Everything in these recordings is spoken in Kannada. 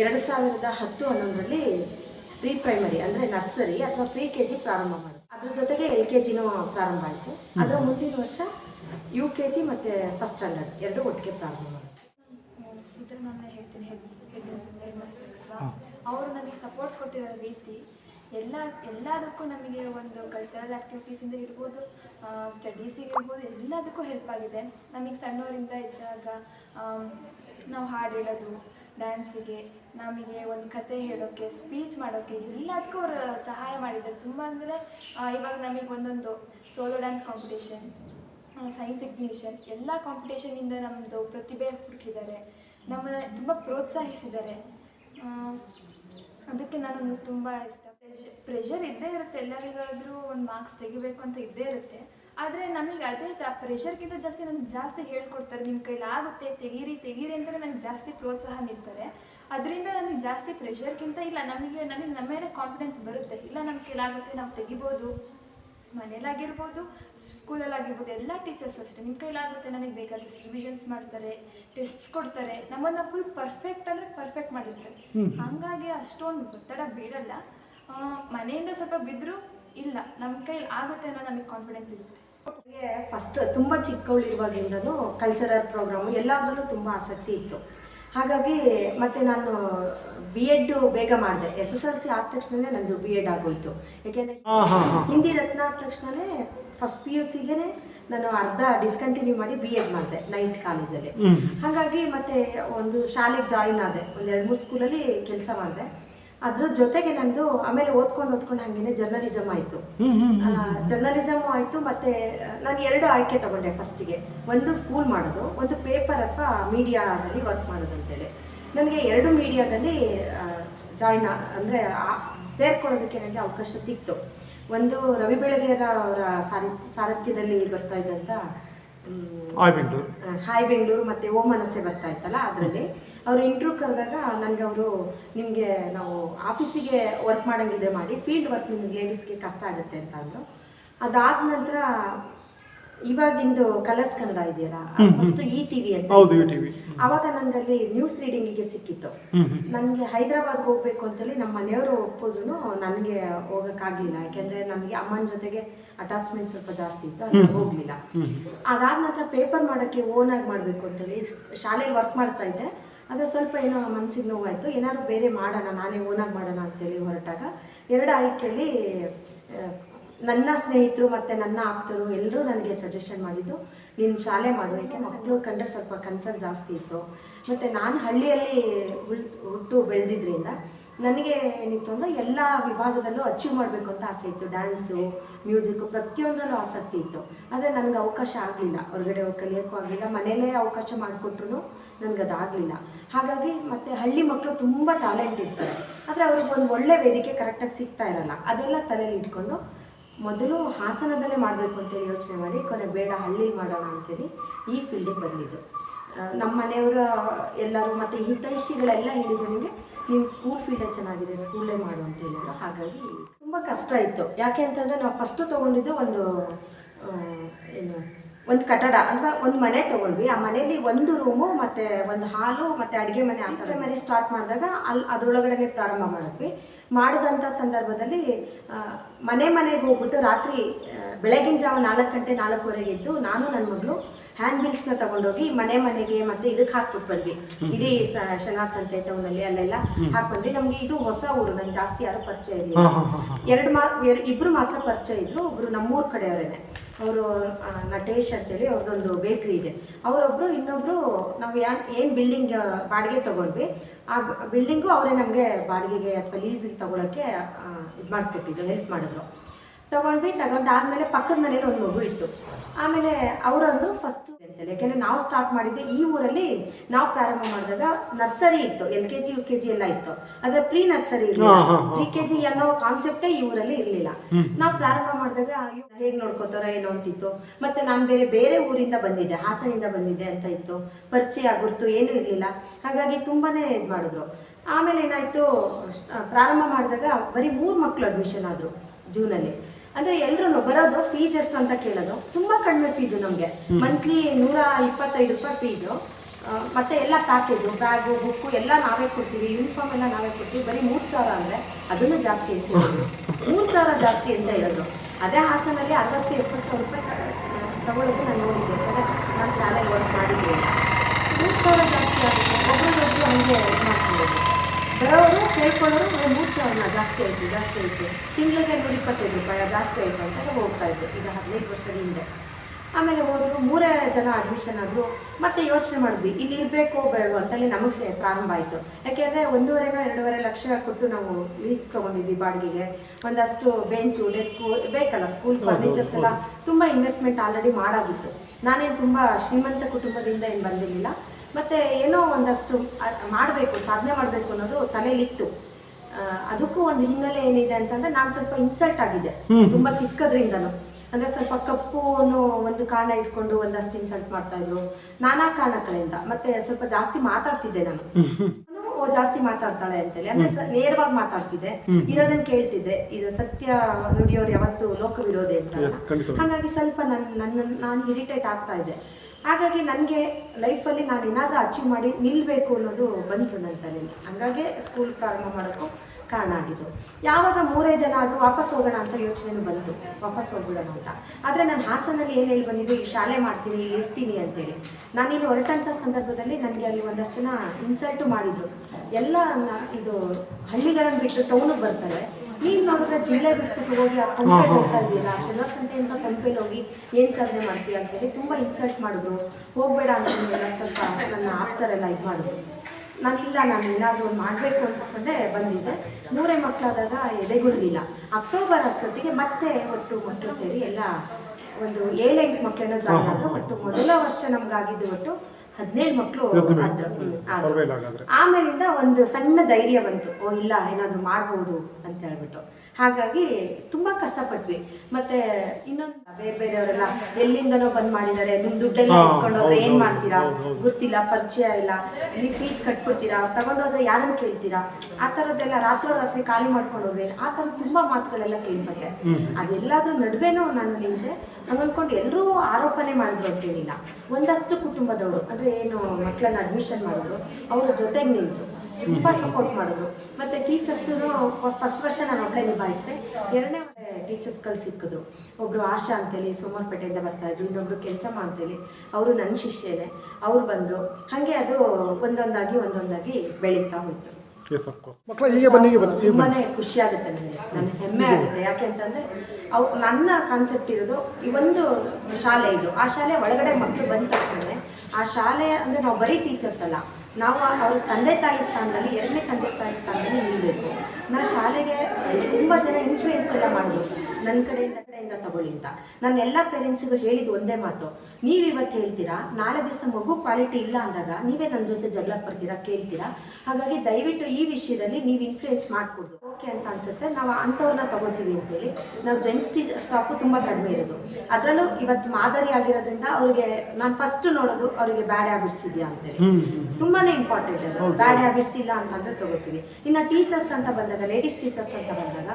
ಎರಡು ಸಾವಿರದ ಹತ್ತು ಹನ್ನೊಂದರಲ್ಲಿ ಪ್ರೀ ಪ್ರೈಮರಿ ಅಂದರೆ ನರ್ಸರಿ ಅಥವಾ ಪ್ರೀ ಕೆ ಜಿ ಪ್ರಾರಂಭ ಮಾಡಿ ಅದ್ರ ಜೊತೆಗೆ ಎಲ್ ಕೆ ಜಿನೂ ಪ್ರಾರಂಭ ಆಯಿತು. ಅದರ ಮುಂದಿನ ವರ್ಷ ಯು ಕೆ ಜಿ ಮತ್ತು ಫಸ್ಟ್ ಸ್ಟ್ಯಾಂಡರ್ಡ್ ಎರಡು ಒಟ್ಟಿಗೆ ಪ್ರಾರಂಭ ಮಾಡಿದೆ ಫ್ಯೂಚರ್ ಮ್ಯಾಮ್ನ ಹೇಳ್ತೀನಿ ಅವರು ನಮಗೆ ಸಪೋರ್ಟ್ ಕೊಟ್ಟಿರೋ ರೀತಿ ಎಲ್ಲ ಎಲ್ಲದಕ್ಕೂ ನಮಗೆ ಒಂದು ಕಲ್ಚರಲ್ ಆ್ಯಕ್ಟಿವಿಟೀಸಿಂದ ಇರ್ಬೋದು ಸ್ಟಡೀಸಿಗೆ ಇರ್ಬೋದು ಎಲ್ಲದಕ್ಕೂ ಹೆಲ್ಪ್ ಆಗಿದೆ. ನಮಗೆ ಸಣ್ಣವರಿಂದ ಇದ್ದಾಗ ನಾವು ಹಾಡು ಹೇಳೋದು ಡ್ಯಾನ್ಸಿಗೆ ನಮಗೆ ಒಂದು ಕತೆ ಹೇಳೋಕ್ಕೆ ಸ್ಪೀಚ್ ಮಾಡೋಕ್ಕೆ ಎಲ್ಲದಕ್ಕೂ ಅವರು ಸಹಾಯ ಮಾಡಿದ್ದಾರೆ. ತುಂಬ ಅಂದರೆ ಇವಾಗ ನಮಗೆ ಒಂದೊಂದು solo dance competition science exhibition ಎಲ್ಲ ಕಾಂಪಿಟೇಷನಿಂದ ನಮ್ಮದು ಪ್ರತಿಭೆ ಹುಡುಕಿದ್ದಾರೆ. ನಮ್ಮನ್ನ ತುಂಬ ಪ್ರೋತ್ಸಾಹಿಸಿದ್ದಾರೆ. ಅದಕ್ಕೆ ನಾನು ತುಂಬ ಇಷ್ಟ. ಪ್ರೆಷರ್ ಇದ್ದೇ ಇರುತ್ತೆ. ಎಲ್ಲರಿಗಾದರೂ ಒಂದು ಮಾರ್ಕ್ಸ್ ತೆಗಿಬೇಕು ಅಂತ ಇದ್ದೇ ಇರುತ್ತೆ. ಆದರೆ ನಮಗೆ ಅದೇ ಆ ಪ್ರೆಷರ್ಗಿಂತ ಜಾಸ್ತಿ ನಮ್ಗೆ ಜಾಸ್ತಿ ಹೇಳ್ಕೊಡ್ತಾರೆ. ನಿಮ್ಮ ಕೈಲಿ ಆಗುತ್ತೆ ತೆಗೀರಿ ತೆಗೀರಿ ಅಂತಲೇ ನಮ್ಗೆ ಜಾಸ್ತಿ ಪ್ರೋತ್ಸಾಹ ನೀಡ್ತಾರೆ. ಅದರಿಂದ ನಮಗೆ ಜಾಸ್ತಿ ಪ್ರೆಷರ್ಗಿಂತ ಇಲ್ಲ ನಮಗೆ ನಮಗೆ ನಮ್ಮ ಮೇಲೆ ಕಾನ್ಫಿಡೆನ್ಸ್ ಬರುತ್ತೆ. ಇಲ್ಲ ನಮ್ಮ ಕೈಲಾಗುತ್ತೆ ನಾವು ತೆಗಿಬೋದು ಮನೇಲಾಗಿರ್ಬೋದು ಸ್ಕೂಲಲ್ಲಾಗಿರ್ಬೋದು ಎಲ್ಲ ಟೀಚರ್ಸ್ ಅಷ್ಟೇ. ನಿಮ್ಮ ಕೈಲಾಗುತ್ತೆ ನಮಗೆ ಬೇಕಾದಷ್ಟು ರಿವಿಷನ್ಸ್ ಮಾಡ್ತಾರೆ ಟೆಸ್ಟ್ಸ್ ಕೊಡ್ತಾರೆ. ನಮ್ಮನ್ನು ಫುಲ್ ಪರ್ಫೆಕ್ಟ್ ಅಂದರೆ ಪರ್ಫೆಕ್ಟ್ ಮಾಡಿರ್ತಾರೆ. ಹಾಗಾಗಿ ಅಷ್ಟೊಂದು ಒತ್ತಡ ಬೇಡಲ್ಲ ಮನೆಯಿಂದ ಸ್ವಲ್ಪ ಬಿದ್ದರೂ ಇಲ್ಲ ನಮ್ಮ ಕೈಲಿ ಆಗುತ್ತೆ ಅನ್ನೋ ನಮಗೆ ಕಾನ್ಫಿಡೆನ್ಸ್ ಇರುತ್ತೆ. ಫಸ್ಟ್ ತುಂಬ ಚಿಕ್ಕವಳಿರುವಾಗಿಂದನೂ ಕಲ್ಚರಲ್ ಪ್ರೋಗ್ರಾಮು ಎಲ್ಲದರಲ್ಲೂ ತುಂಬ ಆಸಕ್ತಿ ಇತ್ತು. ಹಾಗಾಗಿ ಮತ್ತೆ ನಾನು ಬಿ ಎಡ್ ಬೇಗ ಮಾಡಿದೆ. ಎಸ್ ಎಸ್ ಎಲ್ ಸಿ ಆದ ತಕ್ಷಣನೇ ನಂದು ಬಿ ಎಡ್ ಆಗೋಯ್ತು. ಯಾಕೆಂದರೆ ಹಿಂದಿ ರತ್ನ ಆದ ತಕ್ಷಣನೇ ಫಸ್ಟ್ ಪಿ ಯು ಸಿಗೆ ನಾನು ಅರ್ಧ ಡಿಸ್ಕಂಟಿನ್ಯೂ ಮಾಡಿ ಬಿ ಎಡ್ ಮಾಡಿದೆ ನೈಟ್ ಕಾಲೇಜಲ್ಲಿ ಹಾಗಾಗಿ ಮತ್ತೆ ಒಂದು ಶಾಲೆಗೆ ಜಾಯಿನ್ ಆದೆ. ಒಂದು ಎರಡು ಮೂರು ಸ್ಕೂಲಲ್ಲಿ ಕೆಲಸ ಮಾಡಿದೆ. ಅದ್ರ ಜೊತೆಗೆ ನಂದು ಆಮೇಲೆ ಓದ್ಕೊಂಡು ಓದ್ಕೊಂಡು ಹಂಗೇನೆ ಜರ್ನಲಿಸಮ್ ಆಯ್ತು. ಜರ್ನಲಿಸಮ್ ಆಯ್ತು ಮತ್ತೆ ನಾನು ಎರಡು ಆಯ್ಕೆ ತಗೊಂಡೆ ಫಸ್ಟಿಗೆ ಒಂದು ಸ್ಕೂಲ್ ಮಾಡೋದು ಒಂದು ಪೇಪರ್ ಅಥವಾ ಮೀಡಿಯಾದಲ್ಲಿ ವರ್ಕ್ ಮಾಡೋದು ಅಂತೇಳಿ. ನನಗೆ ಎರಡು ಮೀಡಿಯಾದಲ್ಲಿ ಜಾಯಿನ್ ಅಂದ್ರೆ ಸೇರ್ಕೊಳ್ಳೋದಕ್ಕೆ ನನಗೆ ಅವಕಾಶ ಸಿಕ್ತು. ಒಂದು ರವಿ ಬೆಳಗೆರ ಅವರ ಸಾರಿ ಸಾರಥ್ಯದಲ್ಲಿ ಬರ್ತಾ ಇದ್ದಂತ ಹಾಯ್ ಬೆಂಗಳೂರು ಮತ್ತೆ ಓ ಮನಸ್ಸೆ ಬರ್ತಾ ಇತ್ತಲ್ಲ ಅದರಲ್ಲಿ. ಅವರು ಇಂಟ್ರ್ಯೂ ಕರೆದಾಗ ನನಗೆ ಅವರು ನಿಮಗೆ ನಾವು ಆಫೀಸಿಗೆ ವರ್ಕ್ ಮಾಡೋಂಗಿದ್ರೆ ಮಾಡಿ ಫೀಲ್ಡ್ ವರ್ಕ್ ನಿಮಗೆ ಲೇಡೀಸ್ಗೆ ಕಷ್ಟ ಆಗುತ್ತೆ ಅಂತ ಅಂದರು. ಅದಾದ ನಂತರ ಇವಾಗಿಂದು ಕಲರ್ಸ್ ಕನ್ನಡ ಇದೆಯಲ್ಲ ಫಸ್ಟ್ ಇ ಟಿ ವಿ ಅಂತ ಅವಾಗ. ETV. ಆವಾಗ ನನಗಲ್ಲಿ ನ್ಯೂಸ್ ರೀಡಿಂಗಿಗೆ ಸಿಕ್ಕಿತ್ತು ನನಗೆ ಹೈದರಾಬಾದ್ಗೆ ಹೋಗ್ಬೇಕು ಅಂತೇಳಿ ನಮ್ಮ ಮನೆಯವರು ಒಪ್ಪಿದ್ರು ನನಗೆ ಹೋಗೋಕ್ಕಾಗಲಿಲ್ಲ ಯಾಕೆಂದ್ರೆ ನನಗೆ ಅಮ್ಮನ ಜೊತೆಗೆ ಅಟ್ಯಾಚ್ಮೆಂಟ್ ಸ್ವಲ್ಪ ಜಾಸ್ತಿ ಇತ್ತು ಅದಕ್ಕೆ ಹೋಗಲಿಲ್ಲ. ಅದಾದ ನಂತರ ಪೇಪರ್ ಮಾಡೋಕ್ಕೆ ಓನಾಗಿ ಮಾಡಬೇಕು ಅಂತೇಳಿ ಶಾಲೆಯಲ್ಲಿ ವರ್ಕ್ ಮಾಡ್ತಾ ಇದ್ದೆ. ಅದು ಸ್ವಲ್ಪ ಏನೋ ಮನಸ್ಸಿಗೆ ನೋವಾಯಿತು. ಏನಾದ್ರು ಬೇರೆ ಮಾಡೋಣ, ನಾನೇ ಓನಾಗಿ ಮಾಡೋಣ ಅಂತೇಳಿ ಹೊರಟಾಗ ಎರಡು ಆಯ್ಕೆಯಲ್ಲಿ ನನ್ನ ಸ್ನೇಹಿತರು ಮತ್ತು ನನ್ನ ಆಪ್ತರು ಎಲ್ಲರೂ ನನಗೆ ಸಜೆಷನ್ ಮಾಡಿದ್ದು, ನೀನು ಶಾಲೆ ಮಾಡು. ಯಾಕೆ ಮಕ್ಕಳು ಕಂಡ್ರೆ ಸ್ವಲ್ಪ ಕನ್ಸರ್ನ್ ಜಾಸ್ತಿ ಇತ್ತು. ಮತ್ತು ನಾನು ಹಳ್ಳಿಯಲ್ಲಿ ಹುಟ್ಟು ಬೆಳೆದಿದ್ರಿಂದ ನನಗೆ ಏನಿತ್ತು ಅಂದರೆ ಎಲ್ಲ ವಿಭಾಗದಲ್ಲೂ ಅಚೀವ್ ಮಾಡಬೇಕು ಅಂತ ಆಸೆ ಇತ್ತು. ಡ್ಯಾನ್ಸು ಮ್ಯೂಸಿಕ್ಕು ಪ್ರತಿಯೊಂದರಲ್ಲೂ ಆಸಕ್ತಿ ಇತ್ತು. ಆದರೆ ನನಗೆ ಅವಕಾಶ ಆಗಲಿಲ್ಲ. ಹೊರಗಡೆ ಹೋಗಿ ಕಲಿಯೋಕ್ಕೂ ಆಗಲಿಲ್ಲ. ಮನೆಯಲ್ಲೇ ಅವಕಾಶ ಮಾಡಿಕೊಟ್ರು ನನಗೆ ಅದಾಗಲಿಲ್ಲ ಹಾಗಾಗಿ ಮತ್ತು ಹಳ್ಳಿ ಮಕ್ಕಳು ತುಂಬ ಟ್ಯಾಲೆಂಟ್ ಇರ್ತಾರೆ. ಆದರೆ ಅವ್ರಿಗೆ ಒಂದು ಒಳ್ಳೆ ವೇದಿಕೆ ಕರೆಕ್ಟಾಗಿ ಸಿಗ್ತಾ ಇರಲ್ಲ. ಅದೆಲ್ಲ ತಲೆಯಲ್ಲಿ ಇಟ್ಕೊಂಡು ಮೊದಲು ಹಾಸನದಲ್ಲೇ ಮಾಡಬೇಕು ಅಂತೇಳಿ ಯೋಚನೆ ಮಾಡಿ, ಕೊನೆಗೆ ಬೇಡ ಹಳ್ಳಿ ಮಾಡೋಣ ಅಂತೇಳಿ ಈ ಫೀಲ್ಡಿಗೆ ಬಂದಿದ್ದು. ನಮ್ಮ ಮನೆಯವರು ಎಲ್ಲರೂ ಮತ್ತು ಹಿತೈಷಿಗಳೆಲ್ಲ ಹೇಳಿದ್ರು ನಿಮಗೆ. ನಿನ್ನ ಸ್ಕೂಲ್ ಫೀಲ್ಡೇ ಚೆನ್ನಾಗಿದೆ ಸ್ಕೂಲೇ ಮಾಡು ಅಂತ ಹೇಳಿದ್ರು. ಹಾಗಾಗಿ ತುಂಬ ಕಷ್ಟ ಇತ್ತು. ಯಾಕೆ ಅಂತಂದರೆ ನಾವು ಫಸ್ಟು ತೊಗೊಂಡಿದ್ದು ಒಂದು ಏನು, ಒಂದು ಕಟ್ಟಡ, ಅಥವಾ ಒಂದು ಮನೆ ತೊಗೊಂಡ್ವಿ. ಆ ಮನೆಯಲ್ಲಿ ಒಂದು ರೂಮು ಮತ್ತು ಒಂದು ಹಾಲು ಮತ್ತು ಅಡುಗೆ ಮನೆ ಆ ಮನೆ ಸ್ಟಾರ್ಟ್ ಮಾಡಿದಾಗ ಅಲ್ಲಿ ಅದರೊಳಗಡೆ ಪ್ರಾರಂಭ ಮಾಡಿದ್ವಿ. ಮಾಡಿದಂಥ ಸಂದರ್ಭದಲ್ಲಿ ಮನೆ ಮನೆಗೆ ಹೋಗ್ಬಿಟ್ಟು ರಾತ್ರಿ ಬೆಳಗಿನ ಜಾವ ನಾಲ್ಕು ಗಂಟೆ ನಾಲ್ಕುವರೆಗೆ ಇದ್ದು ನಾನು ನನ್ನ ಮಗಳು ಹ್ಯಾಂಡ್ ಬಿಲ್ಸ್ನ ತಗೊಂಡೋಗಿ ಮನೆ ಮನೆಗೆ ಮತ್ತೆ ಇದಕ್ಕೆ ಹಾಕ್ಬಿಟ್ಟು ಬಂದ್ವಿ. ಇಡೀ ಸ- ಟೌನ್ ಅಲ್ಲಿ ಅಲ್ಲೆಲ್ಲ ಹಾಕೊಂಡ್ವಿ. ನಮ್ಗೆ ಇದು ಹೊಸ ಊರು ನಂಗೆ ಜಾಸ್ತಿ ಯಾರು ಪರಿಚಯ ಇರಲಿಲ್ಲ. ಎರಡು ಮಾ ಇಬ್ರು ಮಾತ್ರ ಪರಿಚಯ ಇದ್ರು. ಒಬ್ರು ನಮ್ಮೂರ್ ಕಡೆಯವರೇನೆ. ಅವರು ನಟೇಶ್ ಅಂತೇಳಿ ಅವ್ರದ್ದೊಂದು ಬೇಕ್ರಿ ಇದೆ. ಅವರೊಬ್ರು ಇನ್ನೊಬ್ರು ನಾವು ಯಾ ಏನ್ ಬಿಲ್ಡಿಂಗ್ ಬಾಡಿಗೆ ತಗೊಂಡ್ವಿ. ಆ ಬಿಲ್ಡಿಂಗು ಅವರೇ ನಮಗೆ ಬಾಡಿಗೆಗೆ ಅಥವಾ ಲೀಸಿಗೆ ತಗೊಳಕ್ಕೆ ಇದು ಮಾಡಿಕೊಟ್ಟಿದ್ದು ಹೆಲ್ಪ್ ಮಾಡಿದ್ರು. ತಗೊಂಡ್ವಿ ತಗೊಂಡಾದ್ಮೇಲೆ ಪಕ್ಕದ ಮನೇಲಿ ಒಂದು ಮಗು ಇತ್ತು. ಆಮೇಲೆ ಅವರೊಂದು ಫಸ್ಟ್ ಅಂತೇಳಿ. ಯಾಕೆಂದ್ರೆ ನಾವು ಸ್ಟಾರ್ಟ್ ಮಾಡಿದ್ದು ಈ ಊರಲ್ಲಿ ನಾವು ಪ್ರಾರಂಭ ಮಾಡಿದಾಗ ನರ್ಸರಿ ಇತ್ತು L K G U K G ಎಲ್ಲ ಇತ್ತು. ಆದ್ರೆ ಪ್ರೀ ನರ್ಸರಿ ಇರಲಿಲ್ಲ ಪ್ರೀ ಕೆ ಜಿ ಅನ್ನೋ ಕಾನ್ಸೆಪ್ಟೇ ಈ ಊರಲ್ಲಿ ಇರಲಿಲ್ಲ. ನಾವು ಪ್ರಾರಂಭ ಮಾಡಿದಾಗ ಹೇಗೆ ನೋಡ್ಕೋತಾರ ಏನೋ ಅಂತಿತ್ತು. ಮತ್ತೆ ನಾನು ಬೇರೆ ಬೇರೆ ಊರಿಂದ ಬಂದಿದ್ದೆ ಹಾಸನಿಂದ ಬಂದಿದ್ದೆ ಅಂತ ಇತ್ತು. ಪರಿಚಯ ಗುರುತು ಏನೂ ಇರಲಿಲ್ಲ. ಹಾಗಾಗಿ ತುಂಬಾನೇ ಇದು ಮಾಡಿದ್ರು. ಆಮೇಲೆ ಏನಾಯ್ತು ಪ್ರಾರಂಭ ಮಾಡಿದಾಗ ಬರೀ ಮೂರು ಮಕ್ಕಳು ಅಡ್ಮಿಷನ್ ಆದರು ಜೂನಲ್ಲಿ. ಅಂದ್ರೆ ಎಲ್ರು ಬರೋದು ಫೀಸ್ ಎಷ್ಟು ಅಂತ ಕೇಳೋದು. ತುಂಬಾ ಕಡಿಮೆ ಫೀಸು ನಮಗೆ. ಮಂತ್ಲಿ ನೂರ ಇಪ್ಪತ್ತೈದು ರೂಪಾಯಿ ಫೀಸು ಮತ್ತೆ ಎಲ್ಲ ಪ್ಯಾಕೇಜು ಬ್ಯಾಗು ಬುಕ್ಕು ಎಲ್ಲ ನಾವೇ ಕೊಡ್ತೀವಿ. ಯೂನಿಫಾರ್ಮ್ ಎಲ್ಲ ನಾವೇ ಕೊಡ್ತೀವಿ. ಬರೀ ಮೂರು ಸಾವಿರ ಅಂದರೆ ಅದನ್ನು ಜಾಸ್ತಿ ಅಂತ ಮೂರು ಸಾವಿರ ಜಾಸ್ತಿ ಅಂತ ಹೇಳೋದು. ಅದೇ ಹಾಸನಲ್ಲಿ ಅರವತ್ತು ಎಪ್ಪತ್ತು ಸಾವಿರ ರೂಪಾಯಿ ತಗೊಳ್ಳೋದು ನಾನು ನೋಡಿದ್ದೆ. ಯಾಕಂದರೆ ನಾನು ಶಾಲೆಗೆ ವರ್ಕ್ ಮಾಡಿದ್ದೀನಿ. ಮೂರು ಸಾವಿರ ಜಾಸ್ತಿ ಆಗುತ್ತೆ. ಒಬ್ಬರೊಬ್ಬರು ಹಂಗೆ ಇದು ಮಾಡ್ಕೊಳ್ಳೋದು ಬರೋರು ಕೇಳ್ಕೊಳ್ಳೋರು ಮೂರು ಸಾವಿರ ಜಾಸ್ತಿ ಆಯಿತು ಜಾಸ್ತಿ ಆಯಿತು. ತಿಂಗಳಿಗೆ ನೂರ ಇಪ್ಪತ್ತೈದು ರೂಪಾಯಿ ಜಾಸ್ತಿ ಆಯಿತು ಅಂತ ಹೋಗ್ತಾ ಇದ್ದೆ. ಈಗ ಹದಿನೈದು ವರ್ಷದ ಹಿಂದೆ. ಆಮೇಲೆ ಹೋದರು ಮೂರೇ ಜನ ಅಡ್ಮಿಷನ್ ಆದರು ಮತ್ತೆ ಯೋಚನೆ ಮಾಡಿದ್ವಿ ಇಲ್ಲಿ ಇರಬೇಕೋ ಬೇಡವೋ ಅಂತಲ್ಲಿ ನಮಗೆ ಸೇ ಪ್ರಾರಂಭ ಆಯಿತು. ಯಾಕೆಂದರೆ ಒಂದೂವರೆನೋ ಎರಡೂವರೆ ಲಕ್ಷ ಕೊಟ್ಟು ನಾವು ಲೀಸ್ ತೊಗೊಂಡಿದ್ವಿ ಬಾಡಿಗೆಗೆ. ಒಂದಷ್ಟು ಬೆಂಚು ಡೆಸ್ಕು ಬೇಕಲ್ಲ ಸ್ಕೂಲ್ ಫರ್ನಿಚರ್ಸ್ ಎಲ್ಲ ತುಂಬ ಇನ್ವೆಸ್ಟ್ಮೆಂಟ್ ಆಲ್ರೆಡಿ ಮಾಡಾಗಿತ್ತು. ನಾನೇನು ತುಂಬ ಶ್ರೀಮಂತ ಕುಟುಂಬದಿಂದ ಏನು ಬಂದಿರಲಿಲ್ಲ. ಮತ್ತು ಏನೋ ಒಂದಷ್ಟು ಮಾಡಬೇಕು ಸಾಧನೆ ಮಾಡಬೇಕು ಅನ್ನೋದು ತಲೆಯಲ್ಲಿತ್ತು ಅದಕ್ಕೂ ಒಂದು ಹಿನ್ನೆಲೆ ಏನಿದೆ ಅಂತಂದ್ರೆ ನಾನು ಸ್ವಲ್ಪ ಇನ್ಸಲ್ಟ್ ಆಗಿದೆ. ತುಂಬ ಚಿಕ್ಕದ್ರಿಂದನು. ಅಂದ್ರೆ ಸ್ವಲ್ಪ ಕಪ್ಪು ಅನ್ನೋ ಒಂದು ಕಾರಣ ಇಟ್ಕೊಂಡು ಒಂದಷ್ಟು ಇನ್ಸಲ್ಟ್ ಮಾಡ್ತಾ ಇದ್ರು. ನಾನಾ ಕಾರಣಗಳಿಂದ. ಮತ್ತೆ ಸ್ವಲ್ಪ ಜಾಸ್ತಿ ಮಾತಾಡ್ತಿದ್ದೆ ನಾನು. ಜಾಸ್ತಿ ಮಾತಾಡ್ತಾಳೆ ಅಂತೇಳಿ. ಅಂದ್ರೆ ನೇರವಾಗಿ ಮಾತಾಡ್ತಿದ್ದೆ. ಇರೋದನ್ನ ಕೇಳ್ತಿದ್ದೆ. ಇದು ಸತ್ಯ ನುಡಿಯೋರು ಯಾವತ್ತು ಲೋಕ ವಿರೋಧಿ ಅಂತ ಹಾಗಾಗಿ ಸ್ವಲ್ಪ ನನ್ನ ನನ್ನ ನಾನು ಇರಿಟೇಟ್ ಆಗ್ತಾ ಇದ್ದೆ. ಹಾಗಾಗಿ ನನಗೆ ಲೈಫಲ್ಲಿ ನಾನು ಏನಾದರೂ ಅಚೀವ್ ಮಾಡಿ ನಿಲ್ಲಬೇಕು ಅನ್ನೋದು ಬಂತು ನನ್ನ ತಲೆಗೆ ಹಂಗಾಗಿ ಸ್ಕೂಲ್ ಪ್ರಾರಂಭ ಮಾಡೋಕ್ಕೂ ಕಾರಣ ಆಗಿದ್ದು. ಯಾವಾಗ ಮೂರೇ ಜನ ಆದರೂ ವಾಪಸ್ ಹೋಗೋಣ ಅಂತ ಯೋಚನೆನೂ ಬಂತು. ವಾಪಸ್ ಹೋಗ್ಬಿಡೋಣ ಅಂತ. ಆದರೆ ನಾನು ಹಾಸನಲ್ಲಿ ಏನು ಹೇಳಿ ಬಂದಿದ್ದು, ಈ ಶಾಲೆ ಮಾಡ್ತೀನಿ, ಇರ್ತೀನಿ ಅಂತೇಳಿ. ನಾನಿಲ್ಲಿ ಹೊರಟಂಥ ಸಂದರ್ಭದಲ್ಲಿ ನನಗೆ ಅಲ್ಲಿ ಒಂದಷ್ಟು ಜನ ಇನ್ಸಲ್ಟು ಮಾಡಿದರು. ಎಲ್ಲ ಇದು ಹಳ್ಳಿಗಳನ್ನು ಬಿಟ್ಟು ಟೌನಿಗೆ ಬರ್ತಾರೆ. ನೀನು ನೋಡಿದ್ರೆ ಜಿಲ್ಲೆ ಬಿಟ್ಬಿಟ್ಟು ಹೋಗಿ ಆ ಪಂಪೆಗೆ ಹೋಗ್ತಾ ಇದೆಯಲ್ಲ ಶನಿವಾರ ಸಂತೆ ಅಂತ ಪಂಪೆಲಿ ಹೋಗಿ ಏನ್ ಸಾಧನೆ ಮಾಡ್ತೀಯ ಅಂತ ಹೇಳಿ ತುಂಬಾ ಇನ್ಸಲ್ಟ್ ಮಾಡಿದ್ರು. ಹೋಗಬೇಡ ಅಂತಂದೆಲ್ಲ ಸ್ವಲ್ಪ ನನ್ನ ಆಗ್ತಾರೆಲ್ಲ ಇದು ಮಾಡಿದ್ರು. ಇಲ್ಲ ನಾನು ಏನಾದರೂ ಮಾಡಬೇಕು ಅಂತಕೊಂಡೆ ಬಂದಿದ್ದೆ. ಮೂರೇ ಮಕ್ಕಳಾದಾಗ ಇಲ್ಲ. ಅಕ್ಟೋಬರ್ ಅಷ್ಟೊತ್ತಿಗೆ ಮತ್ತೆ ಒಟ್ಟು ಮಕ್ಕಳು ಸೇರಿ ಎಲ್ಲ ಒಂದು ಏಳೆಂಟು ಮಕ್ಕಳೇನೋ ಜಾಯ್ನ್ ಆದರು ಒಟ್ಟು ಮೊದಲ ವರ್ಷ ನಮ್ಗಾಗಿದ್ದು ಒಟ್ಟು ಹದಿನೇಳು ಮಕ್ಕಳು. ಆದ್ರು. ಆಮೇಲಿಂದ ಒಂದು ಸಣ್ಣ ಧೈರ್ಯ ಬಂತು. ಓ ಇಲ್ಲ ಏನಾದರೂ ಮಾಡ್ಬೋದು ಅಂತ ಹೇಳ್ಬಿಟ್ಟು. ಹಾಗಾಗಿ ತುಂಬ ಕಷ್ಟಪಟ್ವಿ. ಮತ್ತೆ ಇನ್ನೊಂದು ಬೇರೆ ಬೇರೆಯವರೆಲ್ಲ ಎಲ್ಲಿಂದನೋ ಬಂದ್ ಮಾಡಿದ್ದಾರೆ. ನಿಮ್ ದುಡ್ಡಲ್ಲಿ ಇಟ್ಕೊಂಡೋದ್ರೆ ಏನ್ ಮಾಡ್ತೀರಾ. ಗೊತ್ತಿಲ್ಲ ಪರಿಚಯ ಇಲ್ಲ. ನೀವು ಫೀಸ್ ಕಟ್ಬಿಡ್ತೀರಾ? ತಗೊಂಡೋದ್ರೆ ಯಾರನ್ನು ಕೇಳ್ತೀರಾ? ಆ ಥರದ್ದೆಲ್ಲ ರಾತ್ರಿ ಖಾಲಿ ಮಾಡ್ಕೊಂಡೋದ್ರೆ ಆ ಥರ ತುಂಬಾ ಮಾತುಗಳೆಲ್ಲ ಕೇಳ್ಬಿಟ್ಟೆ ಅದೆಲ್ಲಾದ್ರೂ ನಡುವೆನೂ ನಾನು ನಿಂತೆ ಹಂಗನ್ಕೊಂಡು ಎಲ್ಲರೂ ಆರೋಪನೆ ಮಾಡಿದ್ರು ಅಂತೇನಿಲ್ಲ ಒಂದಷ್ಟು ಕುಟುಂಬದವರು. ಅಂದರೆ ಏನು ಮಕ್ಕಳನ್ನ ಅಡ್ಮಿಷನ್ ಮಾಡಿದ್ರು. ಅವ್ರ ಜೊತೆಗೆ ನಿಂತು. ತುಂಬ ಸಪೋರ್ಟ್ ಮಾಡಿದ್ರು. ಮತ್ತು ಟೀಚರ್ಸು ಫಸ್ಟ್ ವರ್ಷ ನಾನು ಮಕ್ಕಳ ನಿಭಾಯಿಸಿದೆ. ಎರಡನೇ ಟೀಚರ್ಸ್ಗಳು ಸಿಕ್ಕಿದ್ರು. ಒಬ್ಬರು ಆಶಾ ಅಂತೇಳಿ ಸೋಮವಾರಪೇಟೆಯಿಂದ ಬರ್ತಾಯಿದ್ರು ಇನ್ನೊಬ್ರು ಕೆಂಚಮ್ಮ ಅಂತೇಳಿ. ಅವರು ನನ್ನ ಶಿಷ್ಯನೇ. ಅವ್ರು ಬಂದರು. ಹಾಗೆ ಅದು ಒಂದೊಂದಾಗಿ ಒಂದೊಂದಾಗಿ ಬೆಳೀತಾ ಹೋಯ್ತು. ತುಂಬಾ ತುಂಬಾನೇ ಖುಷಿ ಆಗುತ್ತೆ ನನಗೆ. ನನ್ನ ಹೆಮ್ಮೆ ಆಗುತ್ತೆ. ಯಾಕೆ ಅಂತಂದ್ರೆ ಅವು ನನ್ನ ಕಾನ್ಸೆಪ್ಟ್ ಇರೋದು ಈ ಒಂದು ಶಾಲೆ ಇದು. ಆ ಶಾಲೆ ಒಳಗಡೆ ಮಕ್ಕಳು ಬಂದ ತಕ್ಷಣ ಆ ಶಾಲೆ ಅಂದ್ರೆ ನಾವು ಬರೀ ಟೀಚರ್ಸ್ ಅಲ್ಲ. ನಾವು ಅವ್ರ ತಂದೆ ತಾಯಿ ಸ್ಥಾನದಲ್ಲಿ ಎರಡನೇ ತಂದೆ ತಾಯಿ ಸ್ಥಾನದಲ್ಲಿ ನಿಲ್ಲಬೇಕು ನಾ ಶಾಲೆಗೆ ತುಂಬ ಜನ ಇನ್ಫ್ಲೂಯೆನ್ಸ್ ಎಲ್ಲ ಮಾಡಿದ್ರು ನನ್ನ ಕಡೆಯಿಂದ ಕಡೆಯಿಂದ ತಗೊಳ್ಳಿ ಅಂತ. ನಾನು ಎಲ್ಲ ಪೇರೆಂಟ್ಸಿಗೂ ಹೇಳಿದ ಒಂದೇ ಮಾತು. ನೀವು ಇವತ್ತು ಹೇಳ್ತೀರಾ ನಾಳೆ ದಿವಸ ಮಗು ಕ್ವಾಲಿಟಿ ಇಲ್ಲ ಅಂದಾಗ ನೀವೇ ನನ್ನ ಜೊತೆ ಜಗಳಕ್ಕೆ ಬರ್ತೀರಾ ಕೇಳ್ತೀರಾ? ಹಾಗಾಗಿ ದಯವಿಟ್ಟು ಈ ವಿಷಯದಲ್ಲಿ ನೀವು ಇನ್ಫ್ಲೂಯೆನ್ಸ್ ಮಾಡಿಕೊಡ್ಬೋದು ಓಕೆ ಅಂತ ಅನ್ಸುತ್ತೆ. ನಾವು ಅಂಥವ್ರನ್ನ ತಗೋತೀವಿ ಅಂತೇಳಿ. ನಾವು ಜೆಂಟ್ಸ್ ಟೀ ಸ್ಟಾಫು ತುಂಬ ಕಡಿಮೆ ಇರೋದು. ಅದರಲ್ಲೂ ಇವತ್ತು ಮಾದರಿ ಆಗಿರೋದ್ರಿಂದ ಅವ್ರಿಗೆ ನಾನು ಫಸ್ಟ್ ನೋಡೋದು ಅವರಿಗೆ ಬ್ಯಾಡ್ ಹ್ಯಾಬಿಟ್ಸ್ ಇದೆಯಾ ಅಂತೇಳಿ. ತುಂಬಾನೇ ಇಂಪಾರ್ಟೆಂಟ್ ಅದು. ಬ್ಯಾಡ್ ಹ್ಯಾಬಿಟ್ಸ್ ಇಲ್ಲ ಅಂತಂದ್ರೆ ತಗೋತೀವಿ ಇನ್ನು ಟೀಚರ್ಸ್ ಅಂತ ಬಂದಾಗ ಲೇಡೀಸ್ ಟೀಚರ್ಸ್ ಅಂತ ಬಂದಾಗ